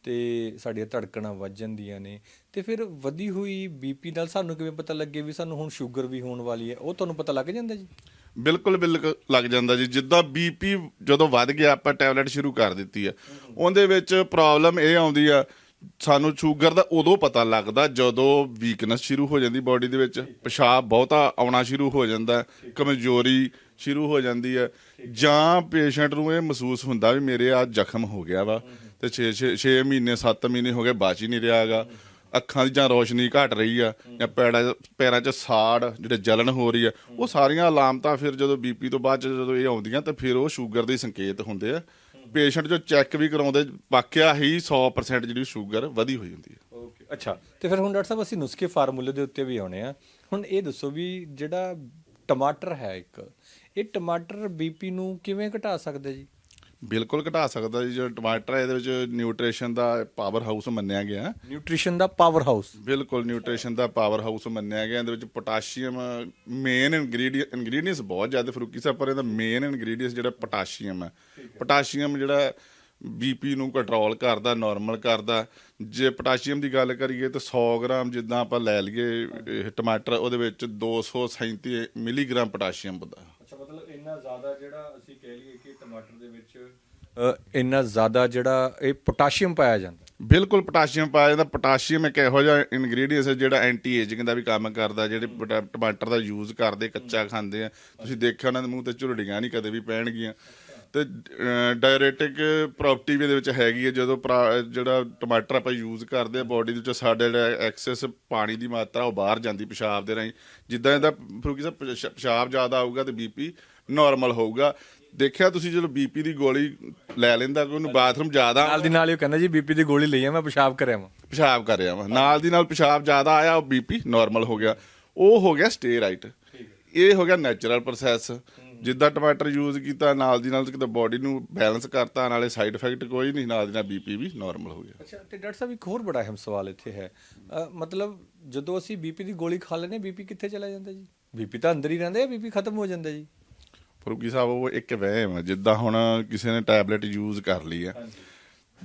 ਤੇ ਸਾਡੀਆਂ ਧੜਕਣਾਂ ਵੱਧ ਜਾਂਦੀਆਂ ਨੇ ਤੇ ਫਿਰ ਵਧੀ ਹੋਈ ਬੀਪੀ ਨਾਲ ਸਾਨੂੰ ਕਿਵੇਂ ਪਤਾ ਲੱਗੇ ਵੀ ਸਾਨੂੰ ਹੁਣ ਸ਼ੂਗਰ ਵੀ ਹੋਣ ਵਾਲੀ ਹੈ? ਉਹ ਤੁਹਾਨੂੰ ਪਤਾ ਲੱਗ ਜਾਂਦਾ ਜੀ? ਬਿਲਕੁਲ ਬਿਲਕੁਲ ਲੱਗ ਜਾਂਦਾ ਜੀ। ਜਿੱਦਾਂ ਬੀਪੀ ਜਦੋਂ ਵੱਧ ਗਿਆ ਆਪਾਂ ਟੈਬਲੇਟ ਸ਼ੁਰੂ ਕਰ ਦਿੱਤੀ ਆ ਉਹਦੇ ਵਿੱਚ ਪ੍ਰੋਬਲਮ ਇਹ ਆਉਂਦੀ ਆ ਸਾਨੂੰ ਸ਼ੂਗਰ ਦਾ ਉਦੋਂ ਪਤਾ ਲੱਗਦਾ ਜਦੋਂ ਵੀਕਨੈਸ ਸ਼ੁਰੂ ਹੋ ਜਾਂਦੀ ਬਾਡੀ ਦੇ ਵਿੱਚ। ਪਿਸ਼ਾਬ ਬਹੁਤਾ ਆਉਣਾ ਸ਼ੁਰੂ ਹੋ ਜਾਂਦਾ, ਕਮਜ਼ੋਰੀ ਸ਼ੁਰੂ ਹੋ ਜਾਂਦੀ ਹੈ। ਜਾਂ ਪੇਸ਼ੈਂਟ ਨੂੰ ਇਹ ਮਹਿਸੂਸ ਹੁੰਦਾ ਵੀ ਮੇਰੇ ਆ ਜ਼ਖਮ ਹੋ ਗਿਆ ਵਾ ਤੇ 6 6 ਮਹੀਨੇ 7 ਮਹੀਨੇ ਹੋ ਗਏ ਬਾਚ ਹੀ ਨਹੀਂ ਰਿਹਾਗਾ ਅੱਖਾਂ ਦੀ ਜਾਂ ਰੋਸ਼ਨੀ ਘਟ ਰਹੀ ਆ ਜਾਂ ਪੈਰਾਂ ਪੈਰਾਂ 'ਚ ਸਾੜ ਜਿਹੜੇ ਜਲਨ ਹੋ ਰਹੀ ਆ, ਉਹ ਸਾਰੀਆਂ ਅਲਾਮਤਾਂ ਫਿਰ ਜਦੋਂ ਬੀਪੀ ਤੋਂ ਬਾਅਦ 'ਚ ਜਦੋਂ ਇਹ ਆਉਂਦੀਆਂ ਤਾਂ ਫਿਰ ਉਹ ਸ਼ੂਗਰ ਦੇ ਸੰਕੇਤ ਹੁੰਦੇ ਆ। ਪੇਸ਼ੈਂਟ ਜੋ ਚੈੱਕ ਵੀ ਕਰਾਉਂਦੇ, ਵਾਕਿਆ ਹੀ 100% ਜਿਹੜੀ ਸ਼ੂਗਰ ਵਧੀ ਹੋਈ ਹੁੰਦੀ ਹੈ। ਓਕੇ ਅੱਛਾ। ਤੇ ਫਿਰ ਹੁਣ ਡਾਕਟਰ ਸਾਹਿਬ, ਅਸੀਂ ਨੁਸਖੇ ਫਾਰਮੂਲੇ ਦੇ ਉੱਤੇ ਵੀ ਆਉਣੇ ਆ। ਹੁਣ ਇਹ ਦੱਸੋ ਵੀ ਜਿਹੜਾ ਟਮਾਟਰ ਹੈ ਇੱਕ, ਇਹ ਟਮਾਟਰ ਬੀਪੀ ਨੂੰ ਕਿਵੇਂ ਘਟਾ ਸਕਦਾ ਜੀ? ਬਿਲਕੁਲ ਘਟਾ ਸਕਦਾ ਜੀ ਜੋ ਟਮਾਟਰ ਹੈ ਇਹਦੇ ਵਿੱਚ ਨਿਊਟ੍ਰੀਸ਼ਨ ਦਾ ਪਾਵਰ ਹਾਊਸ ਮੰਨਿਆ ਗਿਆ। ਨਿਊਟ੍ਰੀਸ਼ਨ ਦਾ ਪਾਵਰ ਹਾਊਸ ਬਿਲਕੁਲ ਨਿਊਟ੍ਰੀਸ਼ਨ ਦਾ ਪਾਵਰ ਹਾਊਸ ਮੰਨਿਆ ਗਿਆ। ਇਹਦੇ ਵਿੱਚ ਪੋਟਾਸ਼ੀਅਮ ਮੇਨ ਇਨਗਰੀਡੀਅੰਟ ਇਨਗਰੀਡੀਅੰਟਸ ਬਹੁਤ ਜ਼ਿਆਦਾ ਫਰੂਕੀ ਸਾਹਿਬ ਪਰ ਇਹਦਾ ਮੇਨ ਇਨਗਰੀਡੀਅੰਟਸ ਜਿਹੜਾ ਪੋਟਾਸ਼ੀਅਮ ਹੈ। ਪੋਟਾਸ਼ੀਅਮ ਜਿਹੜਾ ਬੀਪੀ ਨੂੰ ਕੰਟਰੋਲ ਕਰਦਾ ਨਾਰਮਲ ਕਰਦਾ। ਜੇ ਪੋਟਾਸ਼ੀਅਮ ਦੀ ਗੱਲ ਕਰੀਏ ਤਾਂ 100 ਗ੍ਰਾਮ ਜਿੱਦਾਂ ਆਪਾਂ ਲੈ ਲਈਏ ਇਹ ਟਮਾਟਰ ਉਹਦੇ ਵਿੱਚ 237 ਮਿਲੀਗ੍ਰਾਮ ਪੋਟਾਸ਼ੀਅਮ ਹੁੰਦਾ। ਅੱਛਾ ਮਤਲਬ ਇੰਨਾ ਜ਼ਿਆਦਾ ਜਿਹੜਾ ਟਮਾਟਰ ਦੇ ਵਿੱਚ? ਇੰਨਾ ਜ਼ਿਆਦਾ ਜਿਹੜਾ ਇਹ ਪੋਟਾਸ਼ੀਅਮ ਪਾਇਆ ਜਾਂਦਾ। ਬਿਲਕੁਲ ਪੋਟਾਸ਼ੀਅਮ ਪਾਇਆ ਜਾਂਦਾ। ਪੋਟਾਸ਼ੀਅਮ ਇੱਕ ਇਹੋ ਜਿਹਾ ਇਨਗਰੀਡੀਅੰਟ ਹੈ ਜਿਹੜਾ ਐਂਟੀ ਏਜਿੰਗ ਦਾ ਵੀ ਕੰਮ ਕਰਦਾ ਜਿਹੜੇ ਪੋਟਾ- ਟਮਾਟਰ ਦਾ ਯੂਜ਼ ਕਰਦੇ ਕੱਚਾ ਖਾਂਦੇ ਆ। ਤੁਸੀਂ ਦੇਖਿਆ ਉਹਨਾਂ ਦੇ ਮੂੰਹ ਤੇ ਝੁਰੜੀਆਂ ਨਹੀਂ ਕਦੇ ਵੀ ਪੈਣਗੀਆਂ। ਤੇ ਡਾਇਰੈਟਿਕ ਪ੍ਰੋਪਰਟੀ ਵੀ ਇਹਦੇ ਵਿੱਚ ਹੈਗੀ ਹੈ। ਜਦੋਂ ਪਰਾ- ਜਿਹੜਾ ਟਮਾਟਰ ਆਪਾਂ ਯੂਜ਼ ਕਰਦੇ ਆ ਬਾਡੀ ਦੇ ਵਿੱਚ ਸਾਡੇ ਜਿਹੜਾ ਐਕਸੈਸ ਪਾਣੀ ਦੀ ਮਾਤਰਾ ਉਹ ਬਾਹਰ ਜਾਂਦੀ ਪਿਸ਼ਾਬ ਦੇ ਰਾਹੀਂ। ਜਿੱਦਾਂ ਇਹਦਾ ਫਰੂਕੀ ਸਾਹਿਬ ਪਿਸ਼- ਪਿਸ਼ਾਬ ਜ਼ਿਆਦਾ ਆਊਗਾ ਤੇ ਬੀਪੀ ਨਾਰਮਲ ਹੋਊਗਾ। ਦੇਖਿਆ ਤੁਸੀਂ ਜਦੋਂ ਬੀਪੀ ਦੀ ਗੋਲੀ ਲੈ ਲੈਂਦਾ ਕਿ ਉਹਨੂੰ ਬਾਥਰੂਮ ਜ਼ਿਆਦਾ ਨਾਲ ਦੀ ਨਾਲ ਇਹ ਕਹਿੰਦਾ ਜੀ ਬੀਪੀ ਦੀ ਗੋਲੀ ਲਈ ਆ ਮੈਂ ਪਿਸ਼ਾਬ ਕਰਿਆ ਵਾਂ। ਪਿਸ਼ਾਬ ਕਰ ਰਿਹਾ ਵਾ। ਨਾਲ ਦੀ ਨਾਲ ਪਿਸ਼ਾਬ ਜ਼ਿਆਦਾ ਆਇਆ ਉਹ ਬੀਪੀ ਨਾਰਮਲ ਹੋ ਗਿਆ। ਉਹ ਹੋ ਗਿਆ ਸਟੇ ਰਾਈਟ ਇਹ ਹੋ ਗਿਆ ਨੈਚੁਰਲ ਪ੍ਰੋਸੈਸ ਜਿੱਦਾਂ ਟਮਾਟਰ ਯੂਜ਼ ਕੀਤਾ ਨਾਲ ਦੀ ਨਾਲ ਕਿਤੇ ਬਾਡੀ ਨੂੰ ਬੈਲੈਂਸ ਕਰਤਾ ਨਾਲੇ ਸਾਈਡ ਇਫੈਕਟ ਕੋਈ ਨਹੀਂ ਨਾਲ ਦੀ ਨਾਲ ਬੀਪੀ ਵੀ ਨਾਰਮਲ ਹੋ ਗਿਆ। ਅੱਛਾ ਤੇ ਡਾਕਟਰ ਸਾਹਿਬ ਇੱਕ ਹੋਰ ਬੜਾ ਅਹਿਮ ਸਵਾਲ ਇੱਥੇ ਹੈ। ਅ, ਮਤਲਬ ਜਦੋਂ ਅਸੀਂ ਬੀਪੀ ਦੀ ਗੋਲੀ ਖਾ ਲੈਂਦੇ ਬੀਪੀ ਕਿੱਥੇ ਚਲਾ ਜਾਂਦਾ ਜੀ? ਬੀਪੀ ਤਾਂ ਅੰਦਰ ਹੀ ਰਹਿੰਦਾ ਹੈ ਬੀਪੀ ਖਤਮ ਹੋ ਜਾਂਦਾ ਜੀ। ਫਰੂਕੀ ਸਾਹਿਬ ਉਹ ਇੱਕ ਵਹਿਮ ਹੈ ਜਿੱਦਾਂ ਹੁਣ ਕਿਸੇ ਨੇ ਟੈਬਲੇਟ ਯੂਜ਼ ਕਰ ਲਈ ਹੈ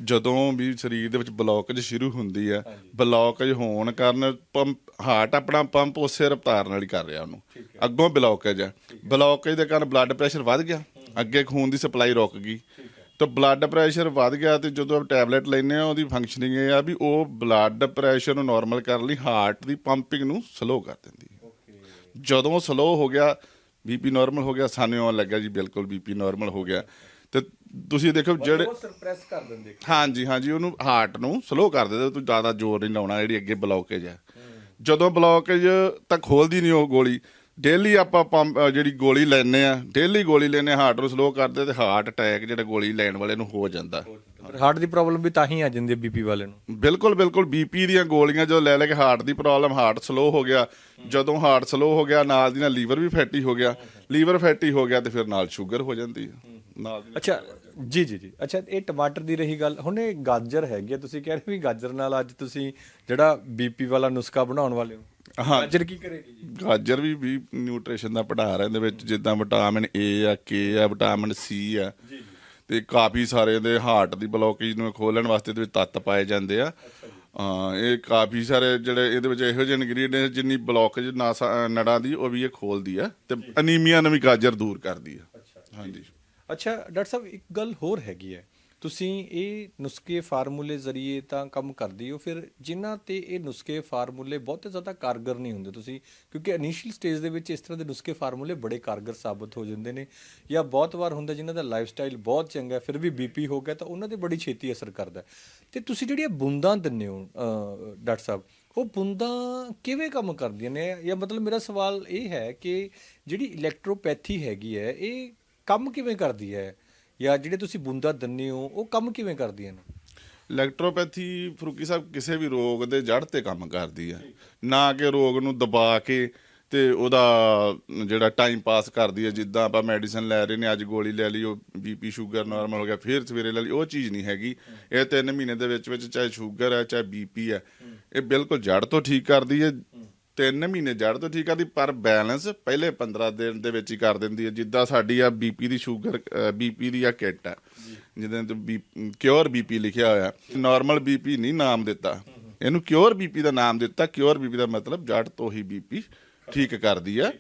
ਜਦੋਂ ਵੀ ਸਰੀਰ ਦੇ ਵਿੱਚ ਬਲੌਕੇਜ ਸ਼ੁਰੂ ਹੁੰਦੀ ਹੈ ਬਲੌਕੇਜ ਹੋਣ ਕਾਰਨ ਪੰਪ ਹਾਰਟ ਆਪਣਾ ਪੰਪ ਉਸੇ ਰਫ਼ਤਾਰ ਨਾਲ ਹੀ ਕਰ ਰਿਹਾ ਉਹਨੂੰ। ਅੱਗੋਂ ਬਲੌਕੇਜ ਹੈ। ਬਲੌਕੇਜ ਦੇ ਕਾਰਨ ਬਲੱਡ ਪ੍ਰੈਸ਼ਰ ਵੱਧ ਗਿਆ। ਅੱਗੇ ਖੂਨ ਦੀ ਸਪਲਾਈ ਰੁਕ ਗਈ। ਤਾਂ ਬਲੱਡ ਪ੍ਰੈਸ਼ਰ ਵੱਧ ਗਿਆ ਤੇ ਜਦੋਂ ਆਪਾਂ ਟੈਬਲੇਟ ਲੈਂਦੇ ਆ ਉਹਦੀ ਫੰਕਸ਼ਨਿੰਗ ਇਹ ਆ ਵੀ ਉਹ ਬਲੱਡ ਪ੍ਰੈਸ਼ਰ ਨੂੰ ਨਾਰਮਲ ਕਰਨ ਲਈ ਹਾਰਟ ਦੀ ਪੰਪਿੰਗ ਨੂੰ ਸਲੋ ਕਰ ਦਿੰਦੀ ਹੈ ਜਦੋਂ ਸਲੋ ਹੋ ਗਿਆ ਬੀਪੀ ਨਾਰਮਲ ਹੋ ਗਿਆ ਸਾਨੂੰ ਆਉਣ ਲੱਗਾ ਜੀ ਬਿਲਕੁਲ ਬੀਪੀ ਨਾਰਮਲ ਹੋ ਗਿਆ। ਤੇ ਤੁਸੀਂ ਦੇਖੋ ਜਿਹੜੇ ਸਰਪ੍ਰੈਸ ਕਰ ਦਿੰਦੇ। ਹਾਂਜੀ ਹਾਂਜੀ ਉਹਨੂੰ ਹਾਰਟ ਨੂੰ ਸਲੋ ਕਰ ਦਿੰਦੇ ਤੂੰ ਜ਼ਿਆਦਾ ਜ਼ੋਰ ਨਹੀਂ ਲਾਉਣਾ ਜਿਹੜੀ ਅੱਗੇ ਬਲੌਕੇਜ ਹੈ ਜਦੋਂ ਬਲੌਕੇਜ ਤਾਂ ਖੋਲਦੀ ਨਹੀਂ ਉਹ ਗੋਲੀ। ਡੇਲੀ ਆਪਾਂ ਪੰਪ ਜਿਹੜੀ ਗੋਲੀ ਲੈਨੇ ਆ ਡੇਲੀ ਗੋਲੀ ਲੈਨੇ ਹਾਰਟ ਨੂੰ ਸਲੋ ਕਰਦੇ ਤੇ ਹਾਰਟ ਅਟੈਕ ਜਿਹੜਾ ਗੋਲੀ ਲੈਣ ਵਾਲੇ ਨੂੰ ਹੋ ਜਾਂਦਾ। ਹਾਰਟ ਦੀ ਪ੍ਰੋਬਲਮ ਵੀ ਤਾਂ ਹੀ ਆ ਜਾਂਦੀ ਹੈ ਬੀਪੀ ਵਾਲੇ ਨੂੰ। ਬਿਲਕੁਲ ਬਿਲਕੁਲ। ਬੀਪੀ ਦੀਆਂ ਗੋਲੀਆਂ ਜਦੋਂ ਲੈ ਲੈ ਕੇ ਹਾਰਟ ਦੀ ਪ੍ਰੋਬਲਮ ਹਾਰਟ ਸਲੋ ਹੋ ਗਿਆ। ਜਦੋਂ ਹਾਰਟ ਸਲੋ ਹੋ ਗਿਆ ਨਾਲ ਦੀ ਨਾਲ ਲੀਵਰ ਵੀ ਫੈਟੀ ਹੋ ਗਿਆ। ਲੀਵਰ ਫੈਟੀ ਹੋ ਗਿਆ ਤੇ ਫਿਰ ਨਾਲ ਸ਼ੂਗਰ ਹੋ ਜਾਂਦੀ ਹੈ ਨਾਲ ਦੀ ਨਾਲ- ਅੱਛਾ ਜੀ ਜੀ ਜੀ। ਅੱਛਾ ਇਹ ਟਮਾਟਰ ਦੀ ਰਹੀ ਗੱਲ। ਹੁਣ ਇਹ ਗਾਜਰ ਹੈਗੀ ਆ। ਤੁਸੀਂ ਕਹਿ ਰਹੇ ਵੀ ਗਾਜਰ ਨਾਲ ਅੱਜ ਤੁਸੀਂ ਜਿਹੜਾ ਬੀਪੀ ਵਾਲਾ ਨੁਸਖਾ ਬਣਾਉਣ ਵਾਲੇ ਹੋ। ਹਾਂ। ਗਾਜਰ ਕੀ ਕਰੇਗੀ ਜੀ? ਗਾਜਰ ਵੀ ਵੀ ਨਿਊਟ੍ਰੀਸ਼ਨ ਦਾ ਭੰਡਾਰ ਹੈ ਇਹਦੇ ਵਿੱਚ ਜਿੱਦਾਂ ਵਿਟਾਮਿਨ ਏ ਆ ਕੇ ਆ ਵਿਟਾਮਿਨ ਸੀ ਆ। ਤੇ ਕਾਫੀ ਸਾਰੇ ਦੇ ਹਾਰਟ ਦੀ ਬਲੋਕੇਜ ਨੂੰ ਖੋਲਣ ਵਾਸਤੇ ਵਿੱਚ ਤੱਤ ਪਾਏ ਜਾਂਦੇ ਆ। ਹਾਂ ਇਹ ਕਾਫੀ ਸਾਰੇ ਜਿਹੜੇ ਇਹਦੇ ਵਿੱਚ ਇਹੋ ਜਿਹੇ ਇਨਗਰੀਡੀਐਂਟ ਜਿੰਨੀ ਬਲੋਕੇਜ ਨੜਾਂ ਦੀ ਉਹ ਵੀ ਇਹ ਖੋਲਦੀ ਆ ਤੇ ਅਨੀਮੀਆ ਨੂੰ ਵੀ ਗਾਜਰ ਦੂਰ ਕਰਦੀ ਆ। ਹਾਂਜੀ। ਅੱਛਾ ਡਾਕਟਰ ਸਾਹਿਬ ਇੱਕ ਗੱਲ ਹੋਰ ਹੈਗੀ ਹੈ। ਤੁਸੀਂ ਇਹ ਨੁਸਖੇ ਫਾਰਮੂਲੇ ਜ਼ਰੀਏ ਤਾਂ ਕੰਮ ਕਰਦੇ ਹੋ ਫਿਰ ਜਿਨ੍ਹਾਂ ਤੇ ਇਹ ਨੁਸਖੇ ਫਾਰਮੂਲੇ ਬਹੁਤੇ ਜ਼ਿਆਦਾ ਕਾਰਗਰ ਨਹੀਂ ਹੁੰਦੇ ਤੁਸੀਂ, ਕਿਉਂਕਿ ਇਨੀਸ਼ੀਅਲ ਸਟੇਜ ਦੇ ਵਿੱਚ ਇਸ ਤਰ੍ਹਾਂ ਦੇ ਨੁਸਖੇ ਫਾਰਮੂਲੇ ਬੜੇ ਕਾਰਗਰ ਸਾਬਤ ਹੋ ਜਾਂਦੇ ਨੇ ਜਾਂ ਬਹੁਤ ਵਾਰ ਹੁੰਦਾ ਜਿਨ੍ਹਾਂ ਦਾ ਲਾਈਫ ਸਟਾਈਲ ਬਹੁਤ ਚੰਗਾ ਫਿਰ ਵੀ ਬੀਪੀ ਹੋ ਗਿਆ ਤਾਂ ਉਹਨਾਂ ਤੇ ਬੜੀ ਛੇਤੀ ਅਸਰ ਕਰਦਾ ਹੈ। ਤੇ ਤੁਸੀਂ ਜਿਹੜੀਆਂ ਬੂੰਦਾਂ ਦਿੰਦੇ ਹੋ ਡਾਕਟਰ ਸਾਹਿਬ, ਉਹ ਬੂੰਦਾਂ ਕਿਵੇਂ ਕੰਮ ਕਰਦੀਆਂ ਨੇ ਜਾਂ ਮਤਲਬ ਮੇਰਾ ਸਵਾਲ ਇਹ ਹੈ ਕਿ ਜਿਹੜੀ ਇਲੈਕਟ੍ਰੋਪੈਥੀ ਹੈਗੀ ਹੈ, ਇਹ ਕੰਮ ਕਿਵੇਂ ਕਰਦੀ ਹੈ ਜਾਂ ਜਿਹੜੇ ਤੁਸੀਂ ਬੂੰਦਾਂ ਦਿੰਦੇ ਹੋ, ਉਹ ਕੰਮ ਕਿਵੇਂ ਕਰਦੀਆਂ ਨੇ? ਇਲੈਕਟ੍ਰੋਪੈਥੀ ਫਰੂਕੀ ਸਾਹਿਬ ਕਿਸੇ ਵੀ ਰੋਗ ਦੇ ਜੜ ਤੇ ਕੰਮ ਕਰਦੀ ਆ। ਨਾ ਕਿ ਰੋਗ ਨੂੰ ਦਬਾ ਕੇ ਤੇ ਉਹਦਾ ਜਿਹੜਾ ਟਾਈਮ ਪਾਸ ਕਰਦੀ ਹੈ ਜਿੱਦਾਂ ਆਪਾਂ ਮੈਡੀਸਨ ਲੈ ਰਹੇ ਨੇ, ਅੱਜ ਗੋਲੀ ਲੈ ਲਈ, ਉਹ ਬੀਪੀ ਸ਼ੂਗਰ ਨਾਰਮਲ ਹੋ ਗਿਆ, ਫਿਰ ਸਵੇਰੇ ਲੈ ਲਈ, ਉਹ ਚੀਜ਼ ਨਹੀਂ ਹੈਗੀ। ਇਹ 3 ਮਹੀਨੇ ਦੇ ਵਿੱਚ ਵਿੱਚ ਚਾਹੇ ਸ਼ੂਗਰ ਹੈ ਚਾਹੇ ਬੀਪੀ ਹੈ ਇਹ ਬਿਲਕੁਲ ਜੜ ਤੋਂ ਠੀਕ ਕਰਦੀ ਹੈ 3 ਮਹੀਨੇ ਜੜ ਤੋਂ ਠੀਕ ਕਰਦੀ ਪਰ ਬੈਲੈਂਸ ਪਹਿਲੇ 15 ਦਿਨ ਦੇ ਵਿੱਚ ਹੀ ਕਰ ਦਿੰਦੀ ਹੈ। ਜਿੱਦਾਂ ਸਾਡੀ ਆ ਬੀਪੀ ਦੀ ਸ਼ੂਗਰ ਬੀਪੀ ਦੀ ਆ ਕਿੱਟ ਹੈ ਜਿਹਦੇ ਤੇ ਕਿਉਰ ਬੀਪੀ ਲਿਖਿਆ ਹੋਇਆ। ਨਾਰਮਲ ਬੀਪੀ ਨਹੀਂ ਨਾਮ ਦਿੱਤਾ। ਇਹਨੂੰ ਕਿਉਰ ਬੀਪੀ ਦਾ ਨਾਮ ਦਿੱਤਾ। ਕਿਉਰ ਬੀਪੀ ਦਾ ਮਤਲਬ ਜੜ ਤੋਂ ਹੀ ਬੀਪੀ ਠੀਕ ਕਰਦੀ ਆ।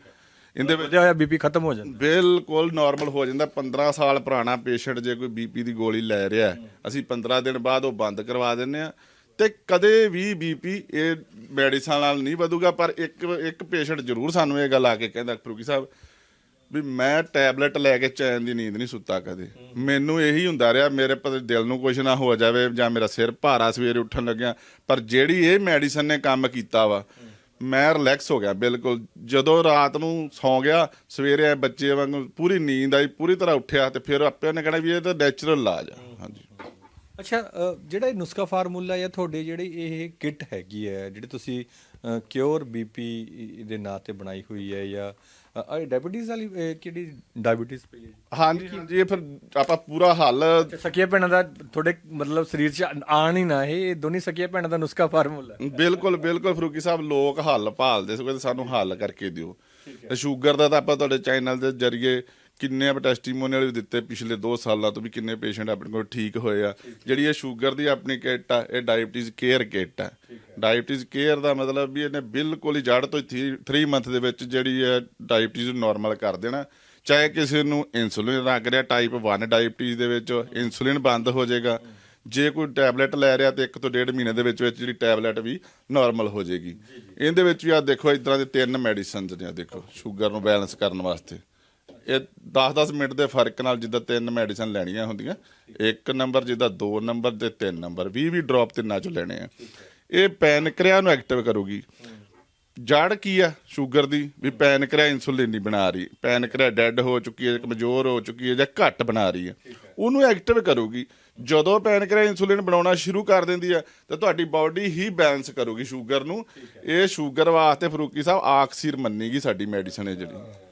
ਇਹਦੇ ਵਿੱਚ ਹੋਇਆ ਬੀਪੀ ਖਤਮ ਹੋ ਜਾਂਦਾ। ਬਿਲਕੁਲ ਨਾਰਮਲ ਹੋ ਜਾਂਦਾ। 15 ਸਾਲ ਪੁਰਾਣਾ ਪੇਸ਼ੈਂਟ ਜੇ ਕੋਈ ਬੀਪੀ ਦੀ ਗੋਲੀ ਲੈ ਰਿਹਾ ਅਸੀਂ 15 ਦਿਨ ਬਾਅਦ ਉਹ ਬੰਦ ਕਰਵਾ ਦਿੰਨੇ ਆ ਤੇ ਕਦੇ ਵੀ ਬੀਪੀ ਇਹ ਮੈਡੀਸਨ ਨਾਲ ਨਹੀਂ ਵਧੂਗਾ, ਪਰ ਇੱਕ ਇੱਕ ਪੇਸ਼ੈਂਟ ਜ਼ਰੂਰ ਸਾਨੂੰ ਇਹ ਗੱਲ ਆ ਕੇ ਕਹਿੰਦਾ ਫਰੂਕੀ ਸਾਹਿਬ, ਵੀ ਮੈਂ ਟੈਬਲੇਟ ਲੈ ਕੇ ਚੈਨ ਦੀ ਨੀਂਦ ਨਹੀਂ ਸੁੱਤਾ ਕਦੇ। ਮੈਨੂੰ ਇਹੀ ਹੁੰਦਾ ਰਿਹਾ, ਮੇਰੇ ਪਤਾ, ਦਿਲ ਨੂੰ ਕੁਝ ਨਾ ਹੋ ਜਾਵੇ ਜਾਂ ਮੇਰਾ ਸਿਰ ਭਾਰਾ ਸਵੇਰੇ ਉੱਠਣ ਲੱਗਿਆ, ਪਰ ਜਿਹੜੀ ਇਹ ਮੈਡੀਸਨ ਨੇ ਕੰਮ ਕੀਤਾ ਵਾ, ਮੈਂ ਰਿਲੈਕਸ ਹੋ ਗਿਆ ਬਿਲਕੁਲ। ਜਦੋਂ ਰਾਤ ਨੂੰ ਸੌਂ ਗਿਆ, ਸਵੇਰੇ ਬੱਚੇ ਵਾਂਗੂ ਪੂਰੀ ਨੀਂਦ ਆਈ, ਪੂਰੀ ਤਰ੍ਹਾਂ ਉੱਠਿਆ ਤੇ ਫਿਰ ਆਪੇ ਉਹਨੇ ਕਹਿਣਾ ਵੀ ਇਹ ਤਾਂ ਨੈਚੁਰਲ ਇਲਾਜ ਆ। ਹਾਂਜੀ। ਅੱਛਾ ਅ, ਜਿਹੜਾ ਇਹ ਨੁਸਖਾ ਫਾਰਮੂਲਾ ਜਾਂ ਤੁਹਾਡੇ ਜਿਹੜੀ ਇਹ ਕਿੱਟ ਹੈਗੀ ਹੈ ਜਿਹੜੀ ਤੁਸੀਂ ਕਿਉਰ ਬੀਪੀ ਦੇ ਨਾਂ ਤੇ ਬਣਾਈ ਹੋਈ ਹੈ ਜਾਂ ਅ, ਇਹ ਡਾਇਬੀਟੀਜ਼ ਵਾਲੀ ਕਿਹੜੀ ਡਾਇਬੀਟੀਜ਼ ਪਈ ਹੈ? ਹਾਂਜੀ ਹਾਂਜੀ ਇਹ ਫਿਰ ਆਪਾਂ ਪੂਰਾ ਹੱਲ ਜੀ ਸਕੀਆਂ ਭੈਣਾਂ ਦਾ ਤੁਹਾਡੇ ਮਤਲਬ ਸਰੀਰ 'ਚ ਆਣ ਹੀ ਨਾ ਇਹ ਦੋਨੀ ਸਕੀਆਂ ਭੈਣਾਂ ਦਾ ਨੁਸਖਾ ਫਾਰਮੂਲਾ ਬਿਲਕੁਲ ਬਿਲਕੁਲ ਫਰੂਕੀ ਸਾਹਿਬ ਲੋਕ ਹੱਲ ਭਾਲਦੇ ਸੀ ਤੇ ਸਾਨੂੰ ਹੱਲ ਕਰਕੇ ਦਿਓ। ਤੇ ਸ਼ੂਗਰ ਦਾ ਤਾਂ ਆਪਾਂ ਤੁਹਾਡੇ ਚੈਨਲ ਦੇ ਜਰੀਏ ਕਿੰਨੇ ਟੈਸਟੀਮੋਨੀਅਲ ਵੀ ਦਿੱਤੇ ਪਿਛਲੇ 2 ਸਾਲਾਂ ਤੋਂ ਵੀ ਕਿੰਨੇ ਪੇਸ਼ੈਂਟ ਆਪਣੇ ਕੋਲ ਠੀਕ ਹੋਏ ਆ। ਜਿਹੜੀ ਇਹ ਸ਼ੂਗਰ ਦੀ ਆਪਣੀ ਕਿੱਟ ਆ ਇਹ ਡਾਇਬੀਟੀਜ਼ ਕੇਅਰ ਕਿੱਟ ਆ। ਡਾਇਬੀਟੀਜ਼ ਕੇਅਰ ਦਾ ਮਤਲਬ ਵੀ ਇਹਨੇ ਬਿਲਕੁਲ ਹੀ ਜੜ ਤੋਂ 3 ਮੰਥ ਦੇ ਵਿੱਚ ਜਿਹੜੀ ਹੈ ਡਾਇਬੀਟੀਜ਼ ਨੂੰ ਨਾਰਮਲ ਕਰ ਦੇਣਾ। ਚਾਹੇ ਕਿਸੇ ਨੂੰ ਇਨਸੂਲਿਨ ਲੱਗ ਰਿਹਾ ਟਾਈਪ 1 ਡਾਇਬੀਟੀਜ਼ ਦੇ ਵਿੱਚ ਇਨਸੂਲਿਨ ਬੰਦ ਹੋ ਜਾਏਗਾ। ਜੇ ਕੋਈ ਟੈਬਲੇਟ ਲੈ ਰਿਹਾ ਤੇ 1 ਤੋਂ 1.5 ਮਹੀਨੇ ਦੇ ਵਿੱਚ ਵਿੱਚ ਜਿਹੜੀ ਟੈਬਲੇਟ ਵੀ ਨਾਰਮਲ ਹੋ ਜਾਏਗੀ। ਇਹਦੇ ਵਿੱਚ ਵੀ ਆ ਦੇਖੋ ਇਸ ਤਰ੍ਹਾਂ ਦੇ ਤਿੰਨ ਮੈਡੀਸਿਨਸ ਨੇ ਆ ਦੇਖੋ ਸ਼ੂਗਰ ਨੂੰ ਬੈਲੈਂਸ ਕਰਨ ਵਾਸਤੇ। ਇਹ 10-10 ਮਿੰਟ ਦੇ ਫ਼ਰਕ ਨਾਲ ਜਿੱਦਾਂ ਤਿੰਨ ਮੈਡੀਸਨ ਲੈਣੀਆਂ ਹੁੰਦੀਆਂ, ਇੱਕ ਨੰਬਰ ਜਿੱਦਾਂ ਦੋ ਨੰਬਰ ਤੇ ਤਿੰਨ ਨੰਬਰ 20 20 ਡ੍ਰੌਪ ਤਿੰਨਾਂ ਚੋਂ ਲੈਣੇ ਆ। ਇਹ ਪੈਨਕ੍ਰੀਆ ਨੂੰ ਐਕਟਿਵ ਕਰੂਗੀ। ਜੜ ਕੀ ਆ? ਸ਼ੂਗਰ ਦੀ। ਵੀ ਪੈਨਕ੍ਰੀਆ ਇਨਸੂਲਿਨ ਨਹੀਂ ਬਣਾ ਰਹੀ। ਪੈਨਕ੍ਰਿਆ ਡੈੱਡ ਹੋ ਚੁੱਕੀ ਹੈ, ਕਮਜ਼ੋਰ ਹੋ ਚੁੱਕੀ ਹੈ ਜਾਂ ਘੱਟ ਬਣਾ ਰਹੀ ਹੈ। ਉਹਨੂੰ ਐਕਟਿਵ ਕਰੂਗੀ। ਜਦੋਂ ਪੈਨਕ੍ਰਿਆ ਇਨਸੂਲਿਨ ਬਣਾਉਣਾ ਸ਼ੁਰੂ ਕਰ ਦਿੰਦੀ ਹੈ, ਤਾਂ ਤੁਹਾਡੀ ਬਾਡੀ ਹੀ ਬੈਲੈਂਸ ਕਰੂਗੀ ਸ਼ੂਗਰ ਨੂੰ। ਇਹ ਸ਼ੂਗਰ ਵਾਸਤੇ ਫਰੂਕੀ ਸਾਹਿਬ ਆਕਸੀਰ ਮੰਨੀਗੀ ਸਾਡੀ ਮੈਡੀਸਨ ਹੈ ਜਿਹੜੀ।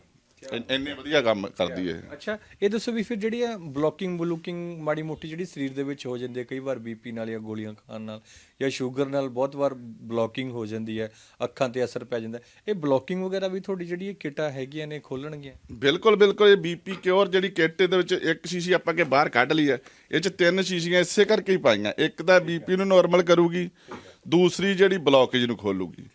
ਇੰ- ਇੰਨੇ ਵਧੀਆ ਕੰਮ ਕਰਦੀ ਹੈ ਅੱਛਾ ਇਹ ਦੱਸੋ ਵੀ ਫਿਰ ਜਿਹੜੀ ਆ ਬਲੋਕਿੰਗ ਬਲੂਕਿੰਗ ਮਾੜੀ ਮੋਟੀ ਜਿਹੜੀ ਸਰੀਰ ਦੇ ਵਿੱਚ ਹੋ ਜਾਂਦੀ ਹੈ ਕਈ ਵਾਰ ਬੀਪੀ ਨਾਲ ਜਾਂ ਗੋਲੀਆਂ ਖਾਣ ਨਾਲ ਜਾਂ ਸ਼ੂਗਰ ਨਾਲ ਬਹੁਤ ਵਾਰ ਬਲੋਕਿੰਗ ਹੋ ਜਾਂਦੀ ਹੈ ਅੱਖਾਂ ਤੇ ਅਸਰ ਪੈ ਜਾਂਦਾ ਹੈ। ਇਹ ਬਲੋਕਿੰਗ ਵਗੈਰਾ ਵੀ ਤੁਹਾਡੀ ਜਿਹੜੀ ਇਹ ਕਿਟਾ ਹੈਗੀਆਂ ਨੇ ਖੋਲਣਗੀਆਂ? ਬਿਲਕੁਲ ਬਿਲਕੁਲ ਇਹ ਬੀਪੀ ਕਿਉਰ ਜਿਹੜੀ ਕਿੱਟ ਦੇ ਵਿੱਚ ਇੱਕ ਸ਼ੀਸ਼ੀ ਆਪਾਂ ਕੇ ਬਾਹਰ ਕੱਢ ਲਈ ਹੈ। ਇਹ ਚ ਤਿੰਨ ਸ਼ੀਸ਼ੀਆਂ ਇਸੇ ਕਰਕੇ ਹੀ ਪਾਈਆਂ। ਇੱਕ ਤਾਂ ਬੀਪੀ ਨੂੰ ਨਾਰਮਲ ਕਰੂਗੀ ਦੂਸਰੀ ਜਿਹੜੀ ਬਲੌਕੇਜ ਨੂੰ ਖੋਲੂਗੀ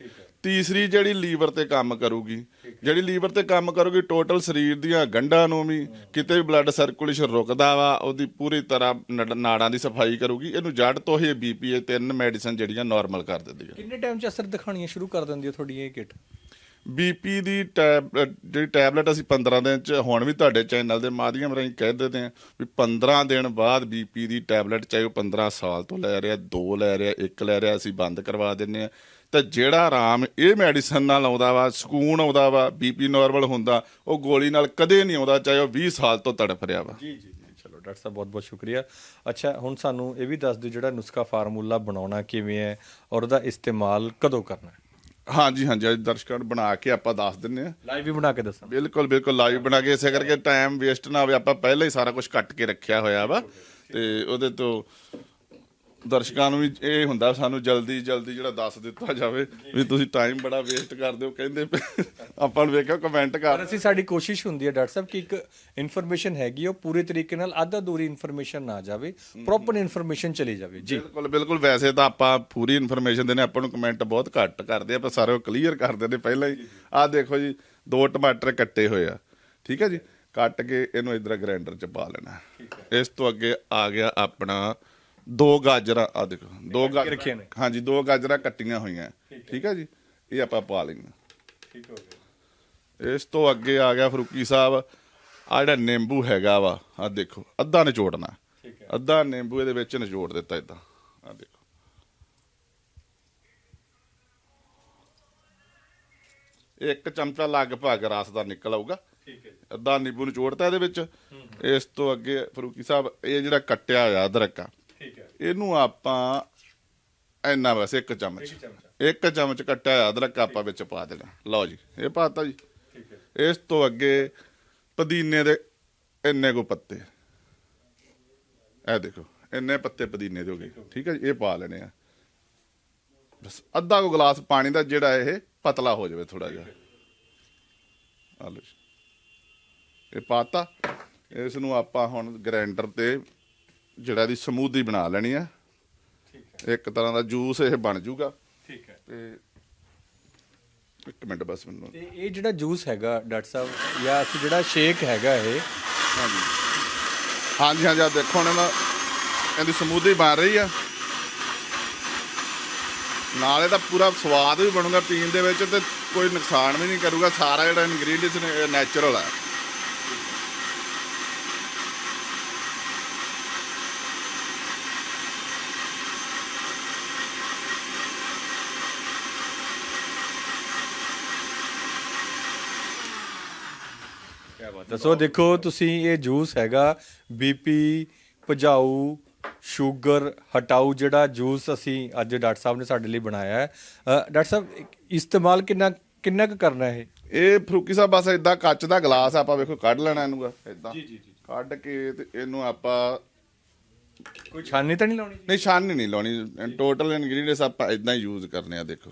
ਤੀਸਰੀ ਜਿਹੜੀ ਲੀਵਰ ਤੇ ਕੰਮ ਕਰੂਗੀ ਜਿਹੜੀ ਲੀਵਰ ਤੇ ਕੰਮ ਕਰੂਗੀ ਟੋਟਲ ਸਰੀਰ ਦੀਆਂ ਗੰਢਾਂ ਨੂੰ ਵੀ ਕਿਤੇ ਵੀ ਬਲੱਡ ਸਰਕੂਲੇਸ਼ਨ ਰੁਕਦਾ ਵਾ ਉਹਦੀ ਪੂਰੀ ਤਰ੍ਹਾਂ ਨੜ- ਦੀ ਸਫ਼ਾਈ ਕਰੂਗੀ। ਇਹਨੂੰ ਜੜ ਤੋਂ ਹੀ ਬੀਪੀ ਇਹ ਤਿੰਨ ਮੈਡੀਸਨ ਜਿਹੜੀਆਂ ਨਾਰਮਲ ਕਰ ਦਿੰਦੀ ਹੈ ਕਿੰਨੇ ਟਾਈਮ 'ਚ ਅਸਰ ਦਿਖਾਣੀਆਂ ਸ਼ੁਰੂ ਕਰ ਦਿੰਦੀ ਹੈ ਤੁਹਾਡੀ ਇਹ ਕਿਟ ਬੀਪੀ ਦੀ ਟੈਬ ਜਿਹੜੀ ਟੈਬਲੇਟ ਅਸੀਂ 15 ਦਿਨ ਚ ਹੁਣ ਵੀ ਤੁਹਾਡੇ ਚੈਨਲ ਦੇ ਮਾਧਿਅਮ ਰਾਹੀਂ ਕਹਿ ਦਿੰਦੇ ਹਾਂ ਵੀ 15 ਦਿਨ ਬਾਅਦ ਬੀਪੀ ਦੀ ਟੈਬਲੇਟ ਚਾਹੇ ਉਹ 15 ਸਾਲ ਤੋਂ ਲੈ ਰਿਹਾ 2 ਲੈ ਰਿਹਾ 1 ਲੈ ਰਿਹਾ ਅਸੀਂ ਬੰਦ ਕਰਵਾ ਦਿੰਨੇ ਆ। ਤਾਂ ਜਿਹੜਾ ਆਰਾਮ ਇਹ ਮੈਡੀਸਨ ਨਾਲ ਆਉਂਦਾ ਵਾ ਸਕੂਨ ਆਉਂਦਾ ਵਾ ਬੀਪੀ ਨਾਰਮਲ ਹੁੰਦਾ ਉਹ ਗੋਲੀ ਨਾਲ ਕਦੇ ਨਹੀਂ ਆਉਂਦਾ ਚਾਹੇ ਉਹ 20 ਸਾਲ ਤੋਂ ਤੜਫ ਰਿਹਾ ਵਾ। ਜੀ ਜੀ ਜੀ ਚਲੋ ਡਾਕਟਰ ਸਾਹਿਬ ਬਹੁਤ ਬਹੁਤ ਸ਼ੁਕਰੀਆ। ਅੱਛਾ ਹੁਣ ਸਾਨੂੰ ਇਹ ਵੀ ਦੱਸ ਦਿਓ ਜਿਹੜਾ ਨੁਸਖਾ ਫਾਰਮੂਲਾ ਬਣਾਉਣਾ ਕਿਵੇਂ ਹੈ ਔਰ ਉਹਦਾ ਇਸਤੇਮਾਲ ਕਦੋਂ ਕਰਨਾ ਹੈ? ਹਾਂਜੀ ਹਾਂਜੀ ਅੱਜ ਦਰਸ਼ਕਾਂ ਨੂੰ ਬਣਾ ਕੇ ਆਪਾਂ ਦੱਸ ਦਿੰਨੇ ਆ ਲਾਈਵ ਵੀ ਬਣਾ ਕੇ ਦੱਸਣਾ ਬਿਲਕੁਲ ਬਿਲਕੁਲ ਲਾਈਵ ਬਣਾ ਕੇ ਇਸੇ ਕਰਕੇ ਟਾਈਮ ਵੇਸਟ ਨਾ ਹੋਵੇ ਆਪਾਂ ਪਹਿਲਾਂ ਹੀ ਸਾਰਾ ਕੁਝ ਕੱਟ ਕੇ ਰੱਖਿਆ ਹੋਇਆ ਵਾ ਤੇ ਉਹਦੇ ਤੋਂ ਦਰਸ਼ਕਾਂ ਨੂੰ ਵੀ ਇਹ ਹੁੰਦਾ ਸਾਨੂੰ ਜਲਦੀ ਜਲਦੀ ਜਿਹੜਾ ਦੱਸ ਦਿੱਤਾ ਜਾਵੇ ਵੀ ਤੁਸੀਂ ਟਾਈਮ ਬੜਾ ਵੇਸਟ ਕਰਦੇ ਹੋ ਕਹਿੰਦੇ ਪਏ। ਆਪਾਂ ਨੂੰ ਵੇਖਿਓ ਕਮੈਂਟ ਪਰ ਕਰ ਅਸੀਂ ਸਾਡੀ ਕੋਸ਼ਿਸ਼ ਹੁੰਦੀ ਹੈ ਡਾਕਟਰ ਸਾਹਿਬ ਕਿ ਇੱਕ ਇਨਫੋਰਮੇਸ਼ਨ ਹੈਗੀ ਹੈ, ਉਹ ਪੂਰੇ ਤਰੀਕੇ ਨਾਲ ਅੱਧਾ ਦੂਰੀ ਇਨਫੋਰਮੇਸ਼ਨ ਨਾ ਜਾਵੇ ਪ੍ਰੋਪਰ ਇਨਫੋਰਮੇਸ਼ਨ ਚਲੀ ਜਾਵੇ। ਜੀ। ਬਿਲਕੁਲ ਬਿਲਕੁਲ ਵੈਸੇ ਤਾਂ ਆਪਾਂ ਪੂਰੀ ਇਨਫੋਰਮੇਸ਼ਨ ਦਿੰਦੇ ਆਪਾਂ ਨੂੰ ਕਮੈਂਟ ਬਹੁਤ ਘੱਟ ਕਰਦੇ ਆ ਪਰ ਸਾਰੇ ਕਲੀਅਰ ਕਰ ਦਿੰਦੇ ਪਹਿਲਾਂ ਹੀ। ਆਹ ਦੇਖੋ ਜੀ ਦੋ ਟਮਾਟਰ ਕੱਟੇ ਹੋਏ ਆ ਠੀਕ ਹੈ ਜੀ? ਕੱਟ ਕੇ ਇਹਨੂੰ ਇਧਰ ਗ੍ਰਾਈਂਡਰ ਚ ਪਾ ਲੈਣਾ। ਇਸ ਤੋਂ ਅੱਗੇ ਆ ਗਿਆ ਆਪਣਾ ਦੋ ਗਾਜਰਾਂ ਆ ਦੇਖੋ ਦੋ ਰੱਖੀਆਂ ਗਾਜਰਾਂ। ਨੇ। ਹਾਂਜੀ ਦੋ ਗਾਜਰਾਂ ਕੱਟੀਆਂ ਹੋਈਆਂ। ਠੀਕ ਹੈ। ਜੀ? ਇਹ ਆਪਾਂ ਪਾ ਲਈਆਂ। ਠੀਕ ਹੋ ਗਿਆ। ਇਸ ਤੋਂ ਅੱਗੇ ਆ ਗਿਆ ਫਰੂਕੀ ਸਾਹਿਬ। ਆ ਜਿਹੜਾ ਨਿੰਬੂ ਹੈਗਾ ਵਾ ਆ ਦੇਖੋ ਅੱਧਾ ਨਿਚੋੜਨਾ। ਠੀਕ ਹੈ। ਅੱਧਾ ਨਿੰਬੂ ਇਹਦੇ ਵਿੱਚ ਨਿਚੋੜ ਦਿੱਤਾ ਇਦਾਂ ਆ ਦੇਖੋ। ਇੱਕ ਚਮਚਾ ਲਗਭਗ ਰਸ ਦਾ ਨਿਕਲ ਆਊਗਾ। ਠੀਕ ਹੈ ਅੱਧਾ ਨਿੰਬੂ ਨਿਚੋੜਤਾ ਇਹਦੇ ਵਿੱਚ। ਇਸ ਤੋਂ ਅੱਗੇ ਫਰੂਕੀ ਸਾਹਿਬ ਇਹ ਜਿਹੜਾ ਕੱਟਿਆ ਹੋਇਆ ਅਦਰਕ ਆ ਠੀਕ ਹੈ। ਇਹਨੂੰ ਆਪਾਂ ਇੰਨਾ ਬਸ ਇੱਕ ਚਮਚ। ਇੱਕ ਚਮਚ। ਕੱਟਿਆ ਹੋਇਆ ਅਦਰਕ ਆਪਾਂ ਵਿੱਚ ਪਾ ਦੇਣਾ। ਲਓ ਜੀ ਇਹ ਪਾਤਾ ਜੀ। ਠੀਕ ਹੈ। ਇਸ ਤੋਂ ਅੱਗੇ ਪੁਦੀਨੇ ਦੇ ਇੰਨੇ ਕੋ ਪੱਤੇ। ਇਹ ਦੇਖੋ ਇੰਨੇ ਪੱਤੇ ਪੁਦੀਨੇ ਦੇ ਹੋ ਗਏ। ਠੀਕ ਹੈ ਜੀ ਇਹ ਪਾ ਲੈਣੇ ਆ। ਬਸ ਅੱਧਾ ਕੋ ਗਲਾਸ ਪਾਣੀ ਦਾ ਜਿਹੜਾ ਇਹ ਪਤਲਾ ਹੋ ਜਾਵੇ ਥੋੜਾ ਜਿਹਾ। ਆ ਲਓ ਜੀ। ਇਹ ਪਾਤਾ। ਇਸ ਨੂੰ ਆਪਾਂ ਹੁਣ ਗ੍ਰਾਈਂਡਰ ਤੇ ਜਿਹੜਾ ਦੀ ਸਮੂਦੀ ਬਣਾ ਲੈਣੀ ਆ। ਠੀਕ ਹੈ। ਇੱਕ ਤਰ੍ਹਾਂ ਦਾ ਜੂਸ ਇਹ ਬਣ ਜਾਊਗਾ ਠੀਕ ਹੈ। ਤੇ ਇੱਕ ਮਿੰਟ ਬਸ ਮੈਨੂੰ। ਤੇ ਇਹ ਜਿਹੜਾ ਜੂਸ ਹੈਗਾ ਡਾਕਟਰ ਸਾਹਿਬ ਜਾਂ ਅਸੀਂ ਜਿਹੜਾ ਸ਼ੇਕ ਹੈਗਾ ਇਹ। ਹਾਂਜੀ। ਹਾਂਜੀ ਹਾਂਜੀ ਆ ਦੇਖੋ ਹੁਣ ਇਹਦਾ ਇਹਦੀ ਸਮੂਦੀ ਬਣ ਰਹੀ ਆ। ਨਾਲੇ ਤਾਂ ਪੂਰਾ ਸਵਾਦ ਵੀ ਬਣੂਗਾ ਪੀਣ ਦੇ ਵਿੱਚ ਤੇ ਕੋਈ ਨੁਕਸਾਨ ਵੀ ਨਹੀਂ ਕਰੂਗਾ। ਸਾਰਾ ਜਿਹੜਾ ਇਨਗਰੀਡੀਅੰਟਸ ਨੈਚੁਰਲ ਆ। ਦੱਸੋ ਦੇਖੋ ਤੁਸੀਂ ਇਹ ਜੂਸ ਹੈਗਾ ਬੀਪੀ ਭਜਾਊ ਸ਼ੂਗਰ ਹਟਾਊ ਜਿਹੜਾ ਜੂਸ ਅਸੀਂ ਅੱਜ ਡਾਕਟਰ ਸਾਹਿਬ ਨੇ ਸਾਡੇ ਲਈ ਬਣਾਇਆ ਹੈ। ਅ, ਡਾਕਟਰ ਸਾਹਿਬ ਇਸਤੇਮਾਲ ਕਿੰਨਾ ਕਿੰਨਾ ਕੁ ਕਰਨਾ ਹੈ ਇਹ ਫਰੂਕੀ ਸਾਹਿਬ ਬਸ ਇਦਾਂ ਕੱਚ ਦਾ ਗਲਾਸ ਆਪਾਂ ਵੇਖੋ ਕੱਢ ਲੈਣਾ ਇਹਨੂੰ ਇਦਾਂ ਜੀ ਜੀ ਜੀ ਕੱਢ ਕੇ ਤੇ ਇਹਨੂੰ ਆਪਾਂ ਕੋਈ ਛਾਨਣੀ ਤਾਂ ਨਹੀਂ ਲਾਉਣੀ? ਨਹੀਂ ਛਾਨਣੀ ਨਹੀਂ ਲਾਉਣੀ। ਟੋਟਲ ਇਨਗਰੀਡੀਅੰਟਸ ਆਪਾਂ ਇਦਾਂ ਹੀ ਯੂਜ਼ ਕਰਨੇ ਆ ਦੇਖੋ।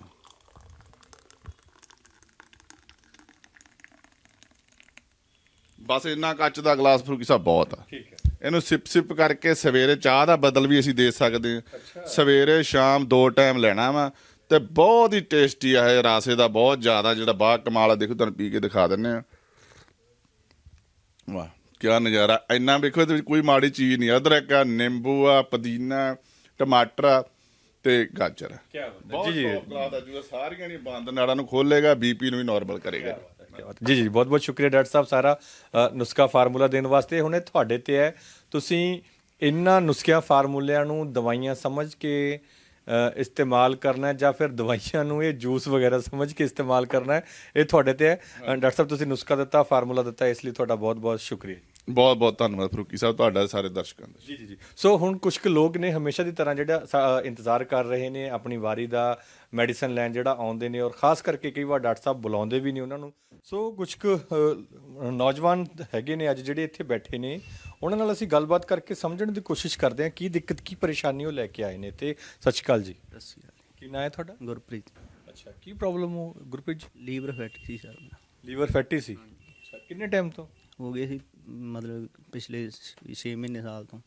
ਬਸ ਇੰਨਾ ਕੱਚ ਦਾ ਗਲਾਸ ਫਰੂਕੀ ਸਾਹਿਬ ਬਹੁਤ ਆ। ਠੀਕ ਹੈ। ਇਹਨੂੰ ਸਿਪ ਸਿਪ ਕਰਕੇ ਸਵੇਰੇ ਚਾਹ ਦਾ ਬਦਲ ਵੀ ਅਸੀਂ ਦੇ ਸਕਦੇ ਹਾਂ। ਸਵੇਰੇ ਸ਼ਾਮ ਦੋ ਟਾਈਮ ਲੈਣਾ ਵਾ ਤੇ ਬਹੁਤ ਹੀ ਟੇਸਟੀ ਆ ਇਹ ਰਾਸੇ ਦਾ ਬਹੁਤ ਜ਼ਿਆਦਾ ਜਿਹੜਾ ਬਾਹ ਕਮਾਲ ਆ ਦੇਖੋ ਤੁਹਾਨੂੰ ਪੀ ਕੇ ਦਿਖਾ ਦਿੰਨੇ ਆ ਵਾਹ ਕੀ ਨਜ਼ਾਰਾ। ਇੰਨਾ ਵੇਖੋ ਇਹਦੇ ਵਿੱਚ ਕੋਈ ਮਾੜੀ ਚੀਜ਼ ਨਹੀਂ ਅਦਰਕ ਆ ਨਿੰਬੂ ਆ ਪੁਦੀਨਾ ਟਮਾਟਰ ਆ ਤੇ ਗਾਜਰ ਕੀ ਬਾਤ ਜੀ। ਜੀ। ਸਾਰੀਆਂ ਨਹੀਂ ਬੰਦ ਨਾੜਾਂ ਨੂੰ ਖੋਲੇਗਾ ਬੀਪੀ ਨੂੰ ਵੀ ਨਾਰਮਲ ਕਰੇਗਾ। ਕਿਆ ਬਾਤ। ਜੀ ਜੀ ਬਹੁਤ ਬਹੁਤ ਸ਼ੁਕਰੀਆ ਡਾਕਟਰ ਸਾਹਿਬ ਸਾਰਾ ਨੁਸਖਾ ਫਾਰਮੂਲਾ ਦੇਣ ਵਾਸਤੇ। ਹੁਣ ਇਹ ਤੁਹਾਡੇ ਤੇ ਹੈ। ਤੁਸੀਂ ਇਹਨਾਂ ਨੁਸਖਿਆਂ ਫਾਰਮੂਲਿਆਂ ਨੂੰ ਦਵਾਈਆਂ ਸਮਝ ਕੇ ਇਸਤੇਮਾਲ ਕਰਨਾ ਜਾਂ ਫਿਰ ਦਵਾਈਆਂ ਨੂੰ ਇਹ ਜੂਸ ਵਗੈਰਾ ਸਮਝ ਕੇ ਇਸਤੇਮਾਲ ਕਰਨਾ ਇਹ ਤੁਹਾਡੇ ਤੇ ਹੈ। ਡਾਕਟਰ ਸਾਹਿਬ, ਤੁਸੀਂ ਨੁਸਖਾ ਦਿੱਤਾ, ਫਾਰਮੂਲਾ ਦਿੱਤਾ, ਇਸ ਲਈ ਤੁਹਾਡਾ ਬਹੁਤ ਬਹੁਤ ਸ਼ੁਕਰੀਆ। ਬਹੁਤ ਬਹੁਤ ਧੰਨਵਾਦ ਫਰੂਕੀ ਸਾਹਿਬ ਤੁਹਾਡਾ ਸਾਰੇ ਦਰਸ਼ਕਾਂ ਦਾ। ਜੀ ਜੀ ਜੀ। ਸੋ ਹੁਣ ਕੁਝ ਕੁ ਲੋਕ ਨੇ ਹਮੇਸ਼ਾ ਦੀ ਤਰ੍ਹਾਂ ਜਿਹੜਾ ਇੰਤਜ਼ਾਰ ਕਰ ਰਹੇ ਨੇ ਆਪਣੀ ਵਾਰੀ ਦਾ ਮੈਡੀਸਨ ਲੈਣ ਜਿਹੜਾ ਆਉਂਦੇ ਨੇ ਔਰ ਖਾਸ ਕਰਕੇ ਕਈ ਵਾਰ ਡਾਕਟਰ ਸਾਹਿਬ ਬੁਲਾਉਂਦੇ ਵੀ ਨਹੀਂ ਉਹਨਾਂ ਨੂੰ। ਸੋ ਕੁਝ ਕੁ ਨੌਜਵਾਨ ਹੈਗੇ ਨੇ ਅੱਜ ਜਿਹੜੇ ਇੱਥੇ ਬੈਠੇ ਨੇ ਉਹਨਾਂ ਨਾਲ ਅਸੀਂ ਗੱਲਬਾਤ ਕਰਕੇ ਸਮਝਣ ਦੀ ਕੋਸ਼ਿਸ਼ ਕਰਦੇ ਹਾਂ ਕੀ ਦਿੱਕਤ ਕੀ ਪਰੇਸ਼ਾਨੀ ਉਹ ਲੈ ਕੇ ਆਏ ਨੇ ਤੇ ਸਤਿ ਸ਼੍ਰੀ ਅਕਾਲ ਜੀ। ਦੱਸੀ ਗੱਲ ਕੀ ਨਾਂ ਹੈ ਤੁਹਾਡਾ? ਗੁਰਪ੍ਰੀਤ। ਅੱਛਾ ਕੀ ਪ੍ਰੋਬਲਮ ਹੋ ਗੁਰਪ੍ਰੀਤ ਜੀ? ਲੀਵਰ ਫੈਟ ਸੀ ਸਰ ਲੀਵਰ ਫੈਟੀ ਸੀ? ਅੱਛਾ ਕਿੰਨੇ ਟਾਈਮ ਤੋਂ? ਹੋ ਗਏ ਸੀ ਮਤਲਬ ਪਿਛਲੇ 6 ਮਹੀਨੇ ਸਾਲ ਤੋਂ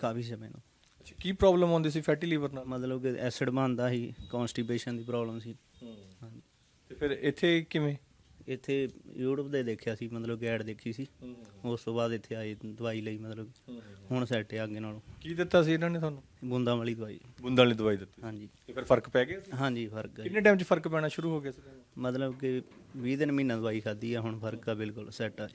ਕਾਫੀ ਸਮੇਂ ਤੋਂ। ਅੱਛਾ ਕੀ ਪ੍ਰੋਬਲਮ ਆਉਂਦੀ ਸੀ ਫੈਟੀ ਲੀਵਰ ਨਾਲ? ਮਤਲਬ ਕਿ ਐਸਿਡ ਬਣਦਾ ਸੀ ਕਨਸਟੀਪੇਸ਼ਨ ਦੀ ਪ੍ਰੋਬਲਮ ਸੀ। ਹਾਂਜੀ। ਤੇ ਫਿਰ ਇੱਥੇ ਕਿਵੇਂ? ਇੱਥੇ YouTube ਤੇ ਦੇਖਿਆ ਸੀ ਮਤਲਬ ਗੈਡ ਦੇਖੀ ਸੀ। ਉਸ ਤੋਂ ਬਾਅਦ ਇੱਥੇ ਆਏ ਦਵਾਈ ਲਈ ਮਤਲਬ ਹੁਣ ਸੈੱਟ ਆ ਅੱਗੇ ਨਾਲੋਂ। ਕੀ ਦਿੱਤਾ ਸੀ ਇਹਨਾਂ ਨੇ ਤੁਹਾਨੂੰ? ਬੂੰਦਾਂ ਵਾਲੀ ਦਵਾਈ। ਬੁੰਦਾਂ ਵਾਲੀ ਦਵਾਈ ਦਿੱਤੀ। ਹਾਂਜੀ। ਤੇ ਫਿਰ ਫ਼ਰਕ ਪੈ ਗਿਆ ਸੀ? ਹਾਂਜੀ ਫ਼ਰਕ ਹੈ। ਕਿੰਨੇ ਟਾਈਮ 'ਚ ਫ਼ਰਕ ਪੈਣਾ ਸ਼ੁਰੂ ਹੋ ਗਿਆ ਸੀ? ਮਤਲਬ ਕਿ 20 ਦਿਨ ਮਹੀਨਾ ਦਵਾਈ ਖਾਧੀ ਆ ਹੁਣ ਫ਼ਰਕ ਆ ਬਿਲਕੁਲ ਸੈੱਟ ਆ।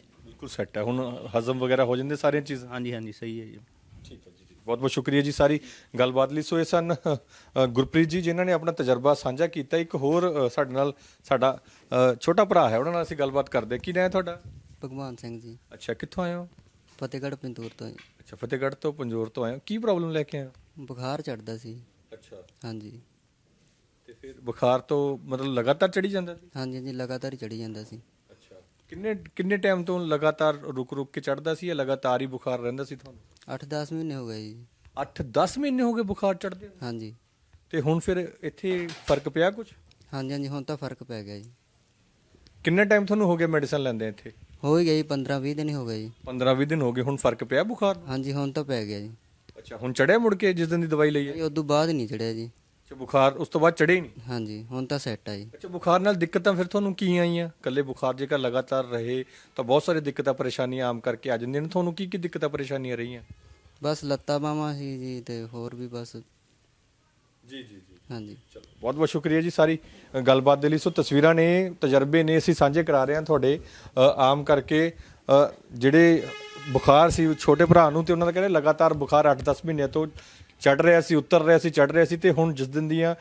ਬਿਲਕੁਲ ਸੈੱਟ ਹੈ। ਹੁਣ ਹਜ਼ਮ ਵਗੈਰਾ ਹੋ ਜਾਂਦੇ ਸਾਰੀਆਂ ਚੀਜ਼ਾਂ? ਹਾਂਜੀ ਹਾਂਜੀ ਸਹੀ ਹੈ ਜੀ। ਠੀਕ ਹੈ ਜੀ ਬਹੁਤ ਬਹੁਤ ਸ਼ੁਕਰੀਆ ਜੀ ਸਾਰੀ ਗੱਲਬਾਤ ਲਈ। ਸੋ ਇਹ ਸਨ ਅ, ਗੁਰਪ੍ਰੀਤ ਜੀ ਜਿਨ੍ਹਾਂ ਨੇ ਆਪਣਾ ਤਜਰਬਾ ਸਾਂਝਾ ਕੀਤਾ। ਇੱਕ ਹੋਰ ਅ, ਸਾਡੇ ਨਾਲ ਸਾਡਾ ਅ, ਛੋਟਾ ਭਰਾ ਹੈ ਉਹਨਾਂ ਨਾਲ ਅਸੀਂ ਗੱਲਬਾਤ ਕਰਦੇ ਕੀ ਨਾਂ ਹੈ ਤੁਹਾਡਾ? ਭਗਵਾਨ ਸਿੰਘ ਜੀ। ਅੱਛਾ ਕਿੱਥੋਂ ਆਏ ਹੋ? ਫਤਿਹਗੜ੍ਹ ਪਿੰਦੂਰ ਤੋਂ ਜੀ। ਅੱਛਾ ਫਤਿਹਗੜ੍ਹ ਤੋਂ ਪੰਜੋਰ ਤੋਂ ਆਏ ਹੋ। ਕੀ ਪ੍ਰੋਬਲਮ ਲੈ ਕੇ ਆਏ ਹੋ? ਬੁਖਾਰ ਚੜਦਾ ਸੀ। ਅੱਛਾ। ਹਾਂਜੀ। ਤੇ ਫਿਰ ਬੁਖਾਰ ਤੋਂ ਮਤਲਬ ਲਗਾਤਾਰ ਚੜੀ ਜਾਂਦਾ ਸੀ? ਹਾਂਜੀ ਹਾਂਜੀ ਲਗਾਤਾਰ ਹੀ ਚੜੀ ਜਾਂਦਾ ਸੀ। ਕਿੰਨੇ ਕਿੰਨੇ ਟਾਈਮ ਤੋਂ ਲਗਾਤਾਰ ਰੁਕ ਰੁਕ ਕੇ ਚੜਦਾ ਸੀ ਜਾਂ ਲਗਾਤਾਰ ਹੀ ਬੁਖਾਰ ਰਹਿੰਦਾ ਸੀ ਤੁਹਾਨੂੰ? 8-10 ਮਹੀਨੇ ਹੋ ਗਏ ਜੀ। 8-10 ਮਹੀਨੇ ਹੋ ਗਏ ਬੁਖਾਰ ਚੜਦੇ ਹਾਂਜੀ। ਤੇ ਹੁਣ ਫਿਰ ਇੱਥੇ ਫ਼ਰਕ ਪਿਆ ਕੁਝ ਹਾਂਜੀ ਹਾਂਜੀ ਹੁਣ ਤਾਂ ਫ਼ਰਕ ਪੈ ਗਿਆ ਜੀ। ਕਿੰਨੇ ਟਾਈਮ ਤੁਹਾਨੂੰ ਹੋ ਗਿਆ ਮੈਡੀਸਨ ਲੈਂਦੇ ਇੱਥੇ? ਹੋ ਹੀ ਗਈ 15-20 ਦਿਨ ਹੀ ਹੋ ਗਏ ਜੀ। 15-20 ਦਿਨ ਹੋ ਗਏ ਹੁਣ ਫ਼ਰਕ ਪਿਆ ਬੁਖਾਰ? ਹਾਂਜੀ ਹੁਣ ਤਾਂ ਪੈ ਗਿਆ ਜੀ। ਅੱਛਾ ਹੁਣ ਚੜਿਆ ਮੁੜ ਕੇ ਜਿਸ ਦਿਨ ਦੀ ਦਵਾਈ ਲਈ ਹੈ? ਇਹ ਉਦੋਂ ਬਾਅਦ ਨਹੀਂ ਚੜਿਆ ਜੀ। ਅੱਛਾ ਬੁਖਾਰ ਉਸ ਤੋਂ ਬਾਅਦ ਚੜੇ ਨਹੀਂ? ਹਾਂਜੀ ਹੁਣ ਤਾਂ ਸੈੱਟ ਆ ਜੀ। ਅੱਛਾ ਬੁਖਾਰ ਨਾਲ ਦਿੱਕਤਾਂ ਫਿਰ ਤੁਹਾਨੂੰ ਕੀ ਆਈਆਂ? ਕੱਲੇ ਬੁਖਾਰ ਜੇਕਰ ਲਗਾਤਾਰ ਰਹੇ ਤਾਂ ਬਹੁਤ ਸਾਰੀ ਦਿੱਕਤਾਂ ਪਰੇਸ਼ਾਨੀਆਂ ਆਮ ਕਰਕੇ ਆ ਜਾਂਦੀਆਂ ਨੇ। ਤੁਹਾਨੂੰ ਕੀ ਕੀ ਦਿੱਕਤਾਂ ਪਰੇਸ਼ਾਨੀਆਂ ਰਹੀਆਂ? ਬਸ ਲੱਤਾਂ ਬਾਹਾਂ ਸੀ ਜੀ ਤੇ ਹੋਰ ਵੀ ਬਸ। ਜੀ ਜੀ ਜੀ। ਹਾਂਜੀ। ਚਲੋ ਬਹੁਤ ਬਹੁਤ ਸ਼ੁਕਰੀਆ ਜੀ ਸਾਰੀ ਅ, ਗੱਲਬਾਤ ਦੇ ਲਈ। ਸੋ ਤਸਵੀਰਾਂ ਨੇ ਤਜਰਬੇ ਨੇ ਅਸੀਂ ਸਾਂਝੇ ਕਰਾ ਰਹੇ ਹਾਂ ਤੁਹਾਡੇ ਅ, ਆਮ ਕਰਕੇ। ਅ, ਜਿਹੜੇ ਬੁਖਾਰ ਸੀ ਛੋਟੇ ਭਰਾ ਨੂੰ ਤੇ ਉਹਨਾਂ ਦਾ ਕਹਿੰਦੇ ਲਗਾਤਾਰ ਬੁਖਾਰ 8-10 ਮਹੀਨਿਆਂ ਤੋਂ ਚੜ ਰਿਹਾ ਸੀ ਉਤਰ ਰਿਹਾ ਸੀ ਚੜ ਰਿਹਾ ਸੀ ਤੇ ਹੁਣ ਜਿਸ ਦਿਨ ਦੀਆਂ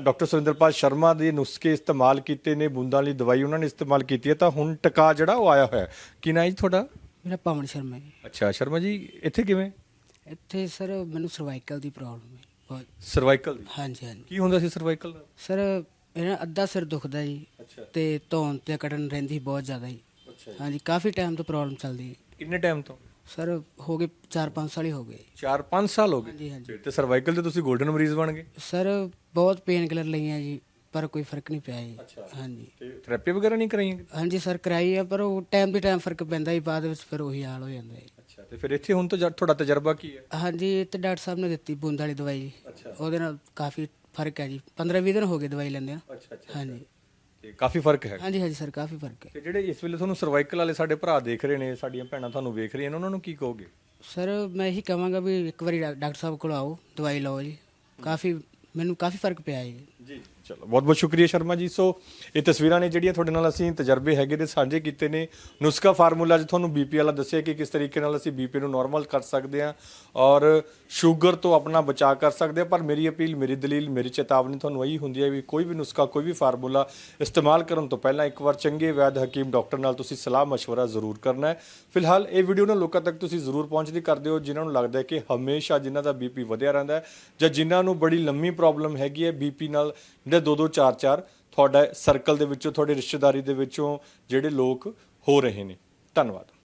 ਡਾਕਟਰ ਸੁਰਿੰਦਰਪਾਲ ਸ਼ਰਮਾ ਦੇ ਨੁਸਖੇ ਇਸਤੇਮਾਲ ਕੀਤੇ ਨੇ ਬੂੰਦਾਂ ਲਈ ਦਵਾਈ ਉਹਨਾਂ ਨੇ ਇਸਤੇਮਾਲ ਕੀਤੀ ਹੈ ਤਾਂ ਹੁਣ ਟਿਕਾ ਜਿਹੜਾ ਉਹ ਆਇਆ ਹੋਇਆ ਹੈ। ਕੀ ਨਾਂ ਹੈ ਜੀ ਤੁਹਾਡਾ? ਮੇਰਾ ਪਵਨ ਸ਼ਰਮਾ ਜੀ। ਅੱਛਾ ਸ਼ਰਮਾ ਜੀ ਇੱਥੇ ਕਿਵੇਂ? ਇੱਥੇ ਸਰ ਮੈਨੂੰ ਸਰਵਾਈਕਲ ਦੀ ਪ੍ਰੋਬਲਮ ਹੈ ਬਹੁਤ। ਸਰਵਾਈਕਲ ਦੀ? ਹਾਂਜੀ ਹਾਂਜੀ। ਕੀ ਹੁੰਦਾ ਸੀ ਸਰਵਾਈਕਲ ਦਾ? ਸਰ ਇਹਨਾਂ ਅੱਧਾ ਸਿਰ ਦੁਖਦਾ ਜੀ ਅੱਛਾ। ਤੇ ਧੌਣ ਤੇ ਕੜਨ ਰਹਿੰਦੀ ਬਹੁਤ ਜ਼ਿਆਦਾ ਜੀ। ਅੱਛਾ ਹਾਂਜੀ ਕਾਫੀ ਟਾਈਮ ਤੋਂ ਪ੍ਰੋਬਲਮ ਚੱਲਦੀ ਹੈ। ਕਿੰਨੇ ਟਾਈਮ ਤੋਂ? ਸਰ ਹੋ ਗਏ 4-5 ਸਾਲ ਹੀ ਹੋ ਗਏ। 4-5 ਸਾਲ ਹੋ ਹਾਂਜੀ, ਗਏ? ਹਾਂਜੀ। ਤੇ ਸਰਵਾਈਕਲ ਦੇ ਤੁਸੀਂ 골ਡਨ ਮਰੀਜ਼ ਬਣ ਗਏ? ਸਰ ਬਹੁਤ ਪੇਨ ਕਿਲਰ ਲਈਆਂ ਜੀ ਪਰ ਕੋਈ ਫ਼ਰਕ ਨਹੀਂ ਪਿਆ ਜੀ। ਅੱਛਾ। ਹਾਂਜੀ। ਤੇ ਥੈਰੇਪੀ ਵਗੈਰਾ ਨਹੀਂ ਕਰਾਈਆਂ ਹਾਂਜੀ ਸਰ ਕਰਾਈ ਆ ਪਰ ਉਹ ਟਾਈਮ ਦੀ ਟਾਈਮ ਫ਼ਰਕ ਪੈਂਦਾ ਹੀ ਬਾਅਦ ਵਿੱਚ ਫਿਰ ਉਹੀ ਹਾਲ ਹੋ ਜਾਂਦਾ ਹੈ ਅੱਛਾ ਤੇ ਫਿਰ ਇੱਥੇ ਹੁਣ ਤੋਂ ਜਾ- ਤੁਹਾਡਾ ਤਜਰਬਾ ਕੀ ਹੈ? ਹਾਂਜੀ ਇਹ ਤੇ ਡਾਕਟਰ ਸਾਹਿਬ ਨੇ ਦਿੱਤੀ ਬੂੰਦ ਵਾਲੀ ਦਵਾਈ ਜੀ। ਅੱਛਾ। ਉਹਦੇ ਨਾਲ ਕਾਫੀ ਫ਼ਰਕ ਹੈ ਜੀ। 15-20 ਦਿਨ ਹੋ ਗਏ ਦਵਾਈ ਲੈਂਦੇ ਆ ਅੱਛਾ। ਹਾਂਜੀ। ਤੇ ਕਾਫੀ ਫ਼ਰਕ ਹੈ। ਹਾਂਜੀ ਹਾਂਜੀ ਸਰ ਕਾਫੀ ਫ਼ਰਕ ਹੈ। ਤੇ ਜਿਹੜੇ ਇਸ ਵੇਲੇ ਤੁਹਾਨੂੰ ਸਰਵਾਈਕਲ ਵਾਲੇ ਸਾਡੇ ਭਰਾ ਦੇਖ ਰਹੇ ਨੇ ਸਾਡੀਆਂ ਭੈਣਾਂ ਤੁਹਾਨੂੰ ਵੇਖ ਰਹੀਆਂ ਨੇ ਉਹਨਾਂ ਨੂੰ ਕੀ ਕਹੋਗੇ? ਸਰ ਮੈਂ ਇਹੀ ਕਹਾਂਗਾ ਵੀ ਇੱਕ ਵਾਰੀ ਡਾਕਟਰ ਸਾਹਿਬ ਕੋਲ ਆਓ ਦਵਾਈ ਲਓ ਜੀ। ਕਾਫੀ ਮੈਨੂੰ ਕਾਫੀ ਫ਼ਰਕ ਪਿਆ ਜੀ। ਜੀ। ਚਲੋ, ਬਹੁਤ ਬਹੁਤ ਸ਼ੁਕਰੀਆ ਸ਼ਰਮਾ ਜੀ। ਸੋ ਇਹ ਤਸਵੀਰਾਂ ਨੇ ਜਿਹੜੀਆਂ ਤੁਹਾਡੇ ਨਾਲ ਅਸੀਂ ਤਜਰਬੇ ਹੈਗੇ ਦੇ ਸਾਂਝੇ ਕੀਤੇ ਨੇ। ਨੁਸਖਾ ਫਾਰਮੂਲਾ ਅੱਜ ਤੁਹਾਨੂੰ ਬੀਪੀ ਵਾਲਾ ਦੱਸਿਆ ਕਿ ਕਿਸ ਤਰੀਕੇ ਨਾਲ ਅਸੀਂ ਬੀਪੀ ਨੂੰ ਨਾਰਮਲ ਕਰ ਸਕਦੇ ਹਾਂ ਔਰ ਸ਼ੂਗਰ ਤੋਂ ਆਪਣਾ ਬਚਾਅ ਕਰ ਸਕਦੇ ਹਾਂ। ਪਰ ਮੇਰੀ ਅਪੀਲ, ਮੇਰੀ ਦਲੀਲ, ਮੇਰੀ ਚੇਤਾਵਨੀ ਤੁਹਾਨੂੰ ਇਹੀ ਹੁੰਦੀ ਹੈ ਵੀ ਕੋਈ ਵੀ ਨੁਸਖਾ, ਕੋਈ ਵੀ ਫਾਰਮੂਲਾ ਇਸਤੇਮਾਲ ਕਰਨ ਤੋਂ ਪਹਿਲਾਂ ਇੱਕ ਵਾਰ ਚੰਗੇ ਵੈਦ ਹਕੀਮ ਡਾਕਟਰ ਨਾਲ ਤੁਸੀਂ ਸਲਾਹ ਮਸ਼ਵਰਾ ਜ਼ਰੂਰ ਕਰਨਾ ਹੈ। ਫਿਲਹਾਲ ਇਹ ਵੀਡੀਓ ਨੂੰ ਲੋਕਾਂ ਤੱਕ ਤੁਸੀਂ ਜ਼ਰੂਰ ਪਹੁੰਚਦੀ ਕਰਦੇ ਹੋ ਜਿਨ੍ਹਾਂ ਨੂੰ ਲੱਗਦਾ ਹੈ ਕਿ ਹਮੇਸ਼ਾ ਜਿਨ੍ਹਾਂ ਦਾ ਬੀਪੀ ਵਧਿਆ ਰਹਿੰਦਾ ਹੈ ਜਾਂ ਜਿਨ੍ਹਾਂ ਨੂੰ ਬੜੀ ਲੰਮੀ ਪ੍ਰੋਬਲਮ ਹੈਗੀ ਹੈ ਬੀਪੀ ਨਾਲ ਜਿਹੜੇ 2 2 4 4 ਤੁਹਾਡਾ ਸਰਕਲ ਦੇ ਵਿੱਚੋਂ, ਤੁਹਾਡੇ ਰਿਸ਼ਤੇਦਾਰੀ ਦੇ ਵਿੱਚੋਂ ਜਿਹੜੇ ਲੋਕ ਹੋ ਰਹੇ ਨੇ। ਧੰਨਵਾਦ।